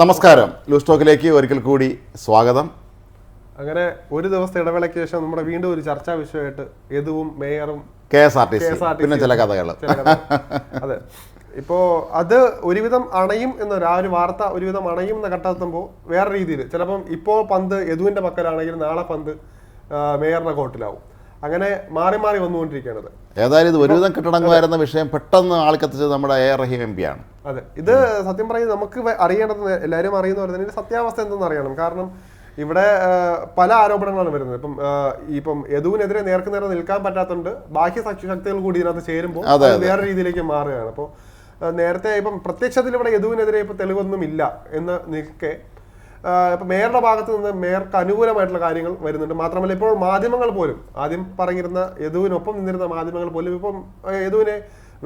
നമസ്കാരം. ലൂസ് ടോക്കിലേക്ക് ഒരിക്കൽ കൂടി സ്വാഗതം. അങ്ങനെ ഒരു ദിവസത്തെ ഇടവേളയ്ക്ക് ശേഷം നമ്മുടെ വീണ്ടും ഒരു ചർച്ചാ വിഷയമായിട്ട് യദുവും മേയറും K S R T C പിന്നെ ചില കഥകൾ. അതെ. ഇപ്പോ അത് ഒരുവിധം അണയും എന്നൊരു ആ ഒരു വാർത്ത ഒരുവിധം അണയും എന്ന ഘട്ടത്തുമ്പോൾ വേറെ രീതിയിൽ ചിലപ്പം ഇപ്പോൾ പന്ത് യദുവിന്റെ പക്കലാണെങ്കിൽ നാളെ പന്ത് മേയറിന്റെ കോട്ടിലാവും അങ്ങനെ മാറി മാറി വന്നുകൊണ്ടിരിക്കുകയാണത് ഏതായാലും ഇത് ഒരുവിധം കിട്ടടങ്ങുമായിരുന്ന വിഷയം പെട്ടെന്ന് ആൾക്കെത്തിച്ചത് നമ്മുടെ എ റഹീം എം പി ആണ്. അതെ. ഇത് സത്യം പറയുന്നത് നമുക്ക് അറിയേണ്ടത് എല്ലാവരും അറിയുന്ന പോലെ തന്നെ സത്യാവസ്ഥ എന്തെന്ന് അറിയണം. കാരണം ഇവിടെ പല ആരോപണങ്ങളാണ് വരുന്നത്. ഇപ്പം ഇപ്പം യദുവിനെതിരെ നേർക്ക് നേരെ നിൽക്കാൻ പറ്റാത്തതുകൊണ്ട് ബാഹ്യ ശക്തി- ശക്തികൾ കൂടി ഇതിനകത്ത് ചേരുമ്പോൾ വേറെ രീതിയിലേക്ക് മാറുകയാണ്. അപ്പോൾ നേരത്തെ ഇപ്പം പ്രത്യക്ഷത്തിൽ ഇവിടെ യദുവിനെതിരെ ഇപ്പം തെളിവൊന്നും ഇല്ല എന്ന് നിൽക്കെ ഇപ്പൊ മേയറുടെ ഭാഗത്ത് നിന്ന് മേയർക്ക് അനുകൂലമായിട്ടുള്ള കാര്യങ്ങൾ വരുന്നുണ്ട്. മാത്രമല്ല ഇപ്പോൾ മാധ്യമങ്ങൾ പോലും ആദ്യം പറഞ്ഞിരുന്ന യദുവിനൊപ്പം നിന്നിരുന്ന മാധ്യമങ്ങൾ പോലും ഇപ്പം യദുവിനെ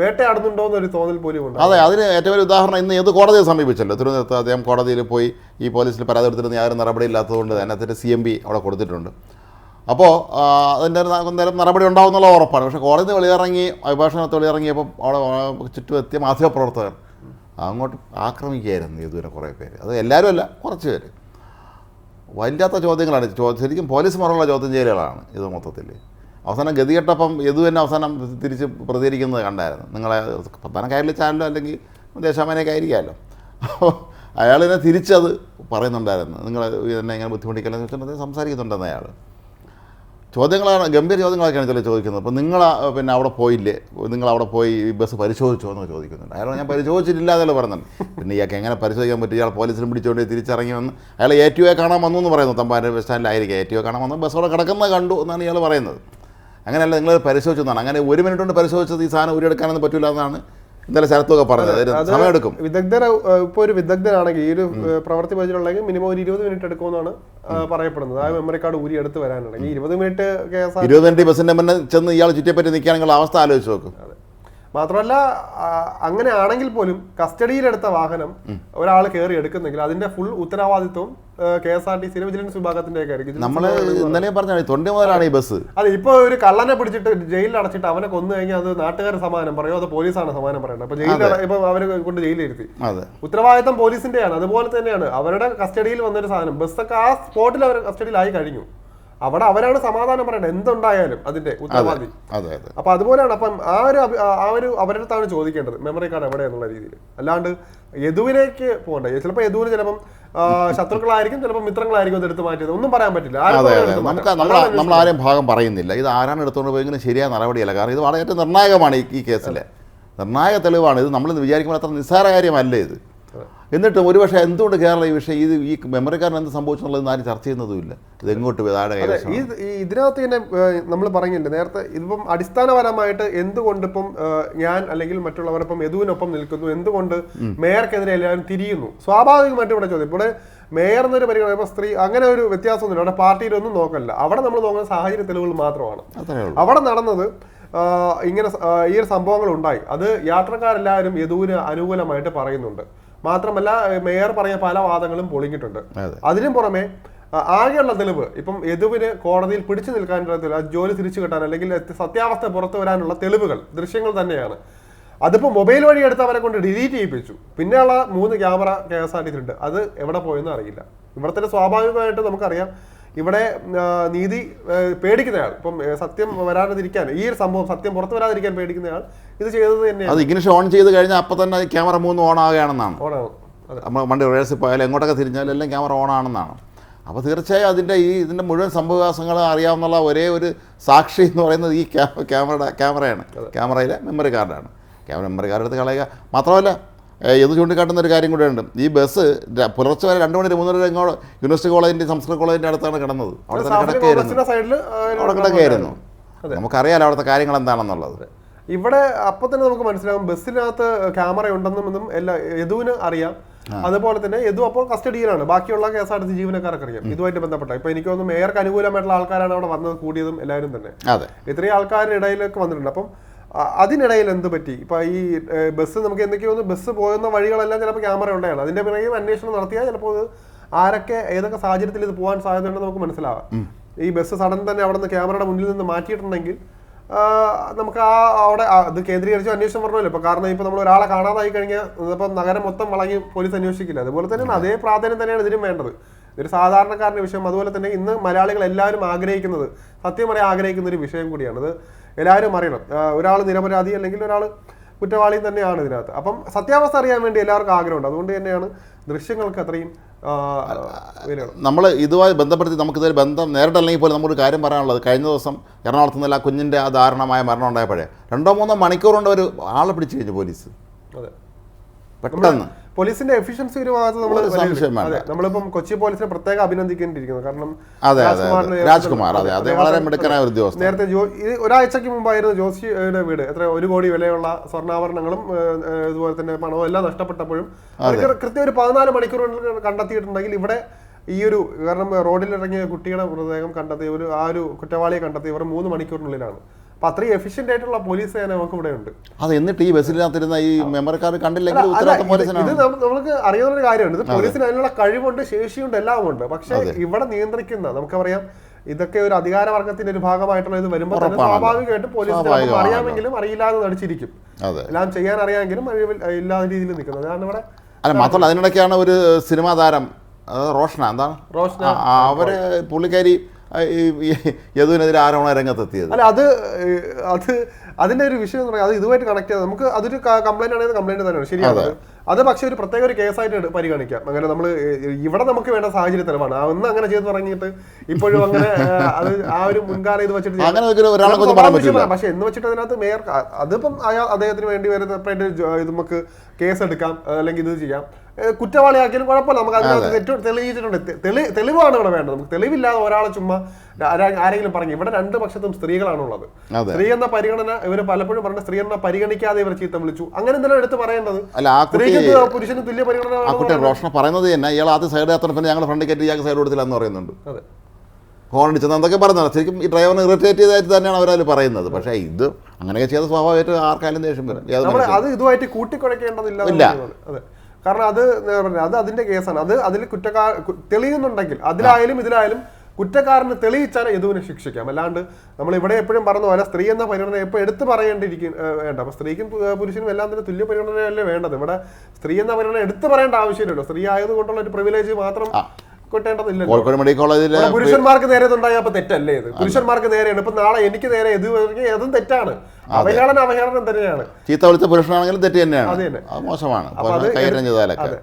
വേട്ടയാടുന്നുണ്ടോ എന്നൊരു തോന്നൽ പോലും ഉണ്ട് അതെ അതിന് ഏറ്റവും വലിയ ഉദാഹരണം ഇന്ന് ഏത് കോടതിയെ സമീപിച്ചല്ലോ. തിരുവനന്തപുരത്ത് അദ്ദേഹം കോടതിയിൽ പോയി ഈ പോലീസിൽ പരാതി എടുത്തിരുന്ന യാതൊരു നടപടി ഇല്ലാത്തതുകൊണ്ട് തന്നെ അതിന്റെ സി എം ബി അവിടെ കൊടുത്തിട്ടുണ്ട്. അപ്പോൾ അതിന്റെ നേരം നടപടി ഉണ്ടാവുന്നുള്ള ഉറപ്പാണ്. പക്ഷേ കോടതി വെളിയിറങ്ങി അഭിഭാഷണത്തെ വെളിയിറങ്ങിയപ്പോൾ അവിടെ ചുറ്റുമെത്തിയ മാധ്യമപ്രവർത്തകർ അങ്ങോട്ട് ആക്രമിക്കുകയായിരുന്നു യദുവിനെ കുറേ പേര്. അത് എല്ലാവരും അല്ല കുറച്ച് പേര്. വല്ലാത്ത ചോദ്യങ്ങളാണ്. ചോദ്യം ശരിക്കും പോലീസ് മറുള്ള ചോദ്യം ചെയ്യലുകളാണ് ഇത് മൊത്തത്തിൽ. അവസാനം ഗതികെട്ടപ്പം യദു തന്നെ അവസാനം തിരിച്ച് പ്രതികരിക്കുന്നത് കണ്ടായിരുന്നു. നിങ്ങളെ പ്രധാന കാര്യത്തിൽ ചാനലോ അല്ലെങ്കിൽ ദേശാമനയൊക്കെ ആയിരിക്കാമല്ലോ. അപ്പോൾ അയാളിനെ തിരിച്ചത് പറയുന്നുണ്ടായിരുന്നു. നിങ്ങൾ എന്നെ ഇങ്ങനെ ബുദ്ധിമുട്ടിക്കലെന്ന് വെച്ചിട്ടുണ്ടെങ്കിൽ സംസാരിക്കുന്നുണ്ടെന്ന് അയാൾ ചോദ്യങ്ങളാണ് ഗംഭീര ചോദ്യങ്ങളൊക്കെയാണ് ചില ചോദിക്കുന്നത്. അപ്പോൾ നിങ്ങൾ പിന്നെ അവിടെ പോയില്ലേ? നിങ്ങൾ അവിടെ പോയി ഈ ബസ് പരിശോധിച്ചോ എന്ന് ചോദിക്കുന്നുണ്ട്. അയാൾ ഞാൻ പരിശോധിച്ചിട്ടില്ല എന്നല്ല പറയുന്നുണ്ട് പിന്നെ ഇയാൾക്ക് എങ്ങനെ പരിശോധിക്കാൻ പറ്റും? ഇയാൾ പോലീസിലും പിടിച്ചുകൊണ്ട് തിരിച്ചിറങ്ങി വന്ന് അയാൾ എ ടി ഒ കാണാൻ വന്നു എന്ന് പറയുന്നു. തമ്പാന്റെ ബസ് സ്റ്റാൻഡിലായിരിക്കും. എ ടി ഒ കാണാൻ വന്ന് ബസ് അവിടെ കിടക്കുന്നത് കണ്ടു എന്നാണ് ഇയാൾ പറയുന്നത്. അങ്ങനെയല്ല നിങ്ങൾ പരിശോധിച്ചതാണ് അങ്ങനെ ഒരു മിനിറ്റ് കൊണ്ട് പരിശോധിച്ചത് ഈ സാധനം ഉരിയെടുക്കാനൊന്നും പറ്റില്ല എന്നാണ് ഇന്നലെ ശരത്തൊക്കെ പറഞ്ഞത് സമയം എടുക്കും സമയമെടുക്കും. വിദഗ്ധർ ഇപ്പൊ ഒരു വിദഗ്ധരാണെങ്കിൽ ഈ ഒരു പ്രവൃത്തി പരിചയമുള്ളെങ്കിൽ മിനിമം ഒരു ഇരുപത് മിനിറ്റ് എടുക്കുമെന്നാണ് പറയപ്പെടുന്നത്. ആ മെമ്മറി കാർഡ് ഊരി എടുത്ത് വരാനുണ്ടെങ്കിൽ ഇരുപത് മിനിറ്റ് കേസ് ഇരുപത് മിനിറ്റ് ബസ്സിന്റെ മുന്നേ ചെന്ന് ഇയാൾ ചുറ്റിപ്പറ്റി നിൽക്കുകയാണെങ്കിൽ അവസ്ഥ ആലോചിച്ച് നോക്കും. മാത്രമല്ല അങ്ങനെ ആണെങ്കിൽ പോലും കസ്റ്റഡിയിലെടുത്ത വാഹനം ഒരാൾ കയറി എടുക്കുന്നെങ്കിൽ അതിന്റെ ഫുൾ ഉത്തരവാദിത്വം K S R T C vigilance വിഭാഗത്തിന്റെ ഇന്നലെ പറഞ്ഞ തൊണ്ടി മുതലാണ് ഈ ബസ് അതെ ഇപ്പൊ ഒരു കള്ളനെ പിടിച്ചിട്ട് ജയിലിൽ അടച്ചിട്ട് അവനെ കൊന്നു കഴിഞ്ഞാൽ അത് നാട്ടുകാർ സമാനം പറയോ അത് പോലീസാണ് സമാനം പറയുന്നത് അപ്പൊ ജയിലിൽ ഇപ്പൊ അവരെ കൊണ്ട് ജയിലിലിരുത്തി ഉത്തരവാദിത്തം പോലീസിന്റെയാണ് അതുപോലെ തന്നെയാണ്. അവരുടെ കസ്റ്റഡിയിൽ വന്നൊരു സാധനം ബസ്സൊക്കെ ആ സ്പോട്ടിൽ അവർ കസ്റ്റഡിയിലായി കഴിഞ്ഞു. അവിടെ അവരാണ് സമാധാനം പറയേണ്ടത് എന്തുണ്ടായാലും അതിന്റെ ഉത്തരവാദി. അപ്പൊ അതുപോലെയാണ് അപ്പം ആ ഒരു ആ- ഒരു അവരുടെ അടുത്താണ് ചോദിക്കേണ്ടത് മെമ്മറി കാർഡ് എവിടെയെന്നുള്ള രീതിയിൽ. അല്ലാണ്ട് യദുവിനേക്ക് പോകണ്ട. ചിലപ്പോൾ യദുവിന് ചിലപ്പം ശത്രുക്കളായിരിക്കും ചിലപ്പോൾ മിത്രങ്ങളായിരിക്കും അത് എടുത്ത് മാറ്റിയത്. ഒന്നും പറയാൻ പറ്റില്ല. നമുക്ക് നമ്മൾ ആരും നമ്മൾ ആരെയും ഭാഗം പറയുന്നില്ല. ഇത് ആരാണ് എടുത്തുകൊണ്ട് പോയെങ്കിലും ശരിയായ നടപടിയല്ല. കാരണം ഇത് വളരെ നിർണായകമാണ് ഈ- ഈ കേസിൽ നിർണായക തെളിവാണ്. ഇത് നമ്മൾ വിചാരിക്കുമ്പോൾ അത്ര നിസ്സാര കാര്യമല്ല ഇത്. എന്നിട്ടും ഒരുപക്ഷെ എന്തുകൊണ്ട് കേരളം ഈ വിഷയം ഇത് ഈ മെമ്മറിക്കാരൻ എന്ത് സംഭവിച്ചെന്നുള്ളത് ആരും ചർച്ച ചെയ്യുന്നതുമില്ല. ഇത് എങ്ങോട്ട് ആരുടെ ഈ ഇതിനകത്ത് തന്നെ നമ്മൾ പറഞ്ഞില്ലേ നേരത്തെ ഇതിപ്പം അടിസ്ഥാനപരമായിട്ട് എന്തുകൊണ്ട് ഇപ്പം ഞാൻ അല്ലെങ്കിൽ മറ്റുള്ളവരൊപ്പം യദുവിനൊപ്പം നിൽക്കുന്നു എന്തുകൊണ്ട് മേയർക്കെതിരെ എല്ലാവരും തിരിയുന്നു? സ്വാഭാവികമായിട്ടും ഇവിടെ ചോദ്യം ഇവിടെ മേയർ എന്നൊരു പരിഗണന സ്ത്രീ അങ്ങനെ ഒരു വ്യത്യാസമൊന്നുമില്ല അവിടെ പാർട്ടിയിലൊന്നും നോക്കല്ല. അവിടെ നമ്മൾ നോക്കുന്ന സാഹചര്യ തെളിവുകൾ മാത്രമാണ്. അവിടെ നടന്നത് ഇങ്ങനെ ഈ ഒരു സംഭവങ്ങൾ ഉണ്ടായി. അത് യാത്രക്കാരെല്ലാവരും യദുവിന് അനുകൂലമായിട്ട് പറയുന്നുണ്ട്. മാത്രമല്ല മേയർ പറഞ്ഞ പല വാദങ്ങളും പൊളിഞ്ഞിട്ടുണ്ട്. അതെ. അതിനും പുറമെ ആകെയുള്ള തെളിവ് ഇപ്പം യദുവിന് കോടതിയിൽ പിടിച്ചു നിൽക്കാനുള്ള തെളിവ് ജോലി തിരിച്ചു കിട്ടാൻ അല്ലെങ്കിൽ സത്യാവസ്ഥ പുറത്തു വരാനുള്ള തെളിവുകൾ ദൃശ്യങ്ങൾ തന്നെയാണ്. അതിപ്പോൾ മൊബൈൽ വഴി എടുത്ത് അവരെ കൊണ്ട് ഡിലീറ്റ് ചെയ്യിപ്പിച്ചു. പിന്നെയുള്ള മൂന്ന് camera K S R T ഉണ്ട് അത് എവിടെ പോയെന്ന് അറിയില്ല. ഇവിടെ തന്നെ സ്വാഭാവികമായിട്ട് നമുക്കറിയാം ഇവിടെ നീതി പേടിക്കുന്നയാൾ. ഇപ്പം സത്യം വരാതിരിക്കാൻ ഈ ഒരു സംഭവം സത്യം പുറത്തു വരാതിരിക്കാൻ പേടിക്കുന്നയാൾ ഇത് ചെയ്തത് തന്നെയാണ്. അത് ഇഗ്നിഷൻ ഓൺ ചെയ്ത് കഴിഞ്ഞാൽ അപ്പം തന്നെ ക്യാമറ മൂന്ന് ഓൺ ആവുകയാണെന്നാണ് അതെ. നമ്മൾ വണ്ടി റിവേഴ്സിൽ പോയാലും എങ്ങോട്ടൊക്കെ തിരിഞ്ഞാലും എല്ലാം ക്യാമറ ഓൺ ആണെന്നാണ് അപ്പോൾ തീർച്ചയായും അതിന്റെ ഈ ഇതിന്റെ മുഴുവൻ സംഭവവികാസങ്ങൾ അറിയാവുന്നുള്ള ഒരേ ഒരു സാക്ഷി എന്ന് പറയുന്നത് ഈ ക്യാമറ ക്യാമറയുടെ ക്യാമറയാണ്. ക്യാമറയിലെ മെമ്മറി കാർഡാണ് ക്യാമറ മെമ്മറി കാർഡ് എടുത്ത് കളയുക. മാത്രമല്ല ഇത് ചൂണ്ടിക്കാട്ടുന്ന ഒരു കാര്യം കൂടെ ഉണ്ട് ഈ ബസ് പുലർച്ചെ വരെ രണ്ട് മണി മൂന്നര യൂണിവേഴ്സിറ്റി കോളേജിന്റെ സംസ്കൃത കോളേജിന്റെ അടുത്താണ് കിടന്നത്. അവിടെ തന്നെ കിടക്കുകയായിരുന്നു അവിടെ കിടക്കുകയായിരുന്നു നമുക്കറിയാലോ അവിടുത്തെ കാര്യങ്ങൾ എന്താണെന്നുള്ളത്. ഇവിടെ അപ്പൊ തന്നെ നമുക്ക് മനസ്സിലാകും ബസ്സിനകത്ത് ക്യാമറ ഉണ്ടെന്നും എല്ലാ യദുവിന് അറിയാം. അതുപോലെ തന്നെ യദു അപ്പോൾ കസ്റ്റഡിയിലാണ്. ബാക്കിയുള്ള case S R T C ജീവനക്കാർക്ക് അറിയാം. ഇതുമായിട്ട് ബന്ധപ്പെട്ട. ഇപ്പൊ എനിക്ക് തോന്നുന്നു മേയർക്ക് അനുകൂലമായിട്ടുള്ള ആൾക്കാരാണ് അവിടെ വന്നത് കൂടിയതും എല്ലാവരും തന്നെ. ഇത്രയും ആൾക്കാരുടെ ഇടയിലൊക്കെ വന്നിട്ടുണ്ട്. അപ്പം അതിനിടയിൽ എന്ത് പറ്റി? ഇപ്പൊ ഈ ബസ് നമുക്ക് എന്തൊക്കെയോ ബസ് പോകുന്ന വഴികളെല്ലാം ചിലപ്പോൾ ക്യാമറ ഉണ്ടായാണ് അതിന്റെ പിറകെ അന്വേഷണം നടത്തിയാൽ ചിലപ്പോൾ ആരൊക്കെ ഏതൊക്കെ സാഹചര്യത്തിൽ ഇത് പോകാൻ സാധ്യതയുണ്ടെന്ന് നമുക്ക് മനസ്സിലാവാം. ഈ ബസ് സഡൻ തന്നെ അവിടെ നിന്ന് ക്യാമറയുടെ മുന്നിൽ നിന്ന് മാറ്റിയിട്ടുണ്ടെങ്കിൽ നമുക്ക് ആ അവിടെ അത് കേന്ദ്രീകരിച്ച് അന്വേഷണം പറഞ്ഞല്ലോ ഇപ്പൊ കാരണം ഇപ്പൊ നമ്മൾ ഒരാളെ കാണാതായി കഴിഞ്ഞാൽ ഇപ്പം നഗരം മൊത്തം വളങ്ങി പോലീസ് അന്വേഷിക്കില്ല. അതുപോലെ തന്നെ അതേ പ്രാധാന്യം തന്നെയാണ് ഇതിനും വേണ്ടത്. ഇതൊരു സാധാരണക്കാരന്റെ വിഷയം. അതുപോലെ തന്നെ ഇന്ന് മലയാളികൾ എല്ലാവരും ആഗ്രഹിക്കുന്നത് സത്യം പറയാൻ ആഗ്രഹിക്കുന്ന ഒരു വിഷയം കൂടിയാണ് ഇത് എല്ലാവരും അറിയണം. ഒരാൾ നിരപരാധി അല്ലെങ്കിൽ ഒരാൾ കുറ്റവാളി തന്നെയാണ് ഇതിനകത്ത്. അപ്പം സത്യാവസ്ഥ അറിയാൻ വേണ്ടി എല്ലാവർക്കും ആഗ്രഹമുണ്ട്. അതുകൊണ്ട് തന്നെയാണ് ദൃശ്യങ്ങൾക്ക് അത്രയും നമ്മൾ ഇതുമായി ബന്ധപ്പെടുത്തി നമുക്കിതൊരു ബന്ധം നേരിട്ടല്ലെങ്കിൽ പോലും നമുക്കൊരു കാര്യം പറയാനുള്ളത് കഴിഞ്ഞ ദിവസം എറണാകുളത്ത് നിന്നല്ല കുഞ്ഞിന്റെ ആ ദാരുണമായ മരണം ഉണ്ടായപ്പോഴേ രണ്ടോ മൂന്നോ മണിക്കൂർ കൊണ്ട് ഒരു ആളെ പിടിച്ചു കഴിഞ്ഞു പോലീസ്. അതെ. പെട്ടെന്ന്. പോലീസിന്റെ എഫിഷ്യൻസി ഒരു ഭാഗത്ത് നമ്മൾ നമ്മളിപ്പം കൊച്ചി പോലീസിനെ പ്രത്യേകം അഭിനന്ദിക്കേണ്ടിയിരിക്കുന്നു. കാരണം അതെ രാജ്കുമാർ അതെ. അതെ വളരെ മിടുക്കനായ ഒരു ഉദ്യോഗസ്ഥൻ. നേരത്തെ ജോ ഇത് ഒരാഴ്ചക്ക് മുമ്പായിരുന്നു ജോസിയുടെ വീട്. എത്ര ഒരു കോടി വിലയുള്ള സ്വർണാഭരണങ്ങളും ഇതുപോലെ തന്നെ പണവും എല്ലാം നഷ്ടപ്പെട്ടപ്പോഴും. കൃത്യം ഒരു പതിനാല് മണിക്കൂർ കണ്ടെത്തിയിട്ടുണ്ടെങ്കിൽ ഇവിടെ ഈ ഒരു കാരണം റോഡിലിറങ്ങിയ കുട്ടിയുടെ മൃതദേഹം കണ്ടെത്തിയ ഒരു ആ ഒരു കുറ്റവാളിയെ കണ്ടെത്തി ഇവർ മൂന്ന് മണിക്കൂറിനുള്ളിലാണ്. അപ്പൊ അത്രയും എഫിഷ്യന്റ് ആയിട്ടുള്ള പോലീസ് സേന നമുക്ക് ഇവിടെ ഉണ്ട്. അത് എന്നിട്ട് ഈ ബസ്സിനകത്തിരുന്ന ഈ മെമ്പർക്കാർ കണ്ടില്ലെങ്കിൽ ഉത്തരവാദിത്തം പോലീസിനാണ് ഇത് നമുക്ക് അറിയാവുന്ന ഒരു കാര്യമാണ് ഇത് പോലീസിന് അതിനുള്ള കഴിവുണ്ട് ശേഷിയുണ്ട് എല്ലാം ഉണ്ട് പക്ഷെ ഇവിടെ നിയന്ത്രിക്കുന്ന നമുക്കറിയാം ഇതൊക്കെ ഒരു അധികാര വർഗത്തിന്റെ ഒരു ഭാഗമായിട്ടുള്ള ഇത് വരുമ്പോൾ തന്നെ. സ്വാഭാവികമായിട്ടും പോലീസിന് അറിയാമെങ്കിലും അറിയില്ലാതെ നടിച്ചിരിക്കും. എല്ലാം ചെയ്യാൻ അറിയാമെങ്കിലും ഇല്ലാത്ത രീതിയിൽ നിൽക്കുന്നത്. അതാണ് ഇവിടെ അല്ല മാത്രമല്ല അതിനിടയ്ക്കാണ് ഒരു സിനിമാ താരം റോഷന എന്താണ്? റോഷന. അവർ പുള്ളിക്കാരി യദുവിനെതിരെ ആരോണ രംഗത്തെത്തിയത്? അല്ല അത് അത് അതിന്റെ ഒരു വിഷയം എന്ന് പറഞ്ഞാൽ അത് ഇതുമായിട്ട് കണക്ട് ചെയ്ത് നമുക്ക് അതൊരു കംപ്ലൈന്റ് ആണെങ്കിൽ കംപ്ലൈന്റ് തന്നെയാണ് ശരിയാണ് അത്. പക്ഷേ ഒരു പ്രത്യേക ഒരു കേസായിട്ട് പരിഗണിക്കാം. അങ്ങനെ നമ്മൾ ഇവിടെ നമുക്ക് വേണ്ട സാഹചര്യ തെളിവാണ്. ഒന്ന് അങ്ങനെ ചെയ്ത് തുടങ്ങിയിട്ട് ഇപ്പോഴും അങ്ങനെ അത് ആ ഒരു മുൻകാല ഇത് വെച്ചിട്ട് അങ്ങനെ പക്ഷെ എന്ന് വെച്ചിട്ട് അതിനകത്ത് മേയർ അതിപ്പം അയാൾ അദ്ദേഹത്തിന് വേണ്ടി വരുന്ന ഇത് നമുക്ക് കേസ് എടുക്കാം. അല്ലെങ്കിൽ ഇത് ചെയ്യാം. കുറ്റവാളിയാക്കിയാലും കുഴപ്പമില്ല. നമുക്ക് അതിനകത്ത് തെറ്റ് തെളിയിച്ചിട്ടുണ്ട്. തെളിവാണ് ഇവിടെ വേണ്ടത്. നമുക്ക് തെളിവില്ലാതെ ഒരാളെ ചുമ്മാ ആരെങ്കിലും പറഞ്ഞു ഇവിടെ രണ്ട് പക്ഷത്തും സ്ത്രീകളാണുള്ളത്. സ്ത്രീ എന്ന പരിഗണന ഇവർ പലപ്പോഴും പറഞ്ഞ സ്ത്രീ എന്ന പരിഗണിക്കാതെ ഇവർ ചീത്ത വിളിച്ചു. അങ്ങനെ എന്തെങ്കിലും എടുത്ത് പറയേണ്ടത് സ്ത്രീക്ക് പുരുഷന് തുല്യ പരിഗണന പറയുന്നത് തന്നെ ഇയാൾ ആദ്യം സൈഡ് ഞങ്ങൾ ഫ്രണ്ട് കയറ്റി ഇയാൾക്ക് സൈഡ് കൊടുത്തില്ല എന്ന് പറയുന്നുണ്ട്. അതെ. ഹോൺ അടിച്ചത് എന്തൊക്കെ പറഞ്ഞാൽ ശരിക്കും ഈ ഡ്രൈവറിനെ ഇറിറ്റേറ്റ് ചെയ്തായിട്ട് തന്നെയാണ് അവരതിൽ പറയുന്നത്. പക്ഷേ ഇത് അങ്ങനെയൊക്കെ ചെയ്ത സ്വാഭാവികമായിട്ട് ആർക്കായാലും ദേഷ്യം വരും. അത് ഇതുമായിട്ട് കൂട്ടിക്കുഴക്കേണ്ടതില്ല കാരണം അത് അത് അതിന്റെ കേസാണ്. അത് അതിൽ കുറ്റക്കാർ തെളിയുന്നുണ്ടെങ്കിൽ അതിലായാലും ഇതിലായാലും കുറ്റക്കാരന് തെളിയിച്ചാൽ യദുവിനെ ശിക്ഷിക്കാം അല്ലാണ്ട് നമ്മൾ ഇവിടെ എപ്പോഴും പറഞ്ഞ പോലെ സ്ത്രീ എന്ന പരിഗണന എപ്പോൾ എടുത്തു പറയേണ്ടിയിരിക്കും വേണ്ട. അപ്പൊ സ്ത്രീക്കും പുരുഷനും എല്ലാം തന്നെ തുല്യ പരിഗണനയല്ലേ വേണ്ടത്. ഇവിടെ സ്ത്രീ എന്ന പരിഗണന എടുത്തു പറയേണ്ട ആവശ്യമില്ലല്ലോ. സ്ത്രീ ആയതുകൊണ്ടുള്ള ഒരു പ്രിവിലേജ് മാത്രം കോഴിക്കോട് മെഡിക്കൽ ഇവിടെ പുരുഷന്മാർക്ക് നേരെ അപ്പൊ തെറ്റല്ലേ ഇത്? പുരുഷന്മാർക്ക് നേരെയാണ് ഇപ്പൊ നാളെ എനിക്ക് നേരെ ഇത് അതും തെറ്റാണ്. അവഹേളന അവഹേളനം തന്നെയാണ്. ചീത്ത വിളിച്ച പുരുഷനാണെങ്കിലും തെറ്റ് തന്നെയാണ്. മോശമാണ്.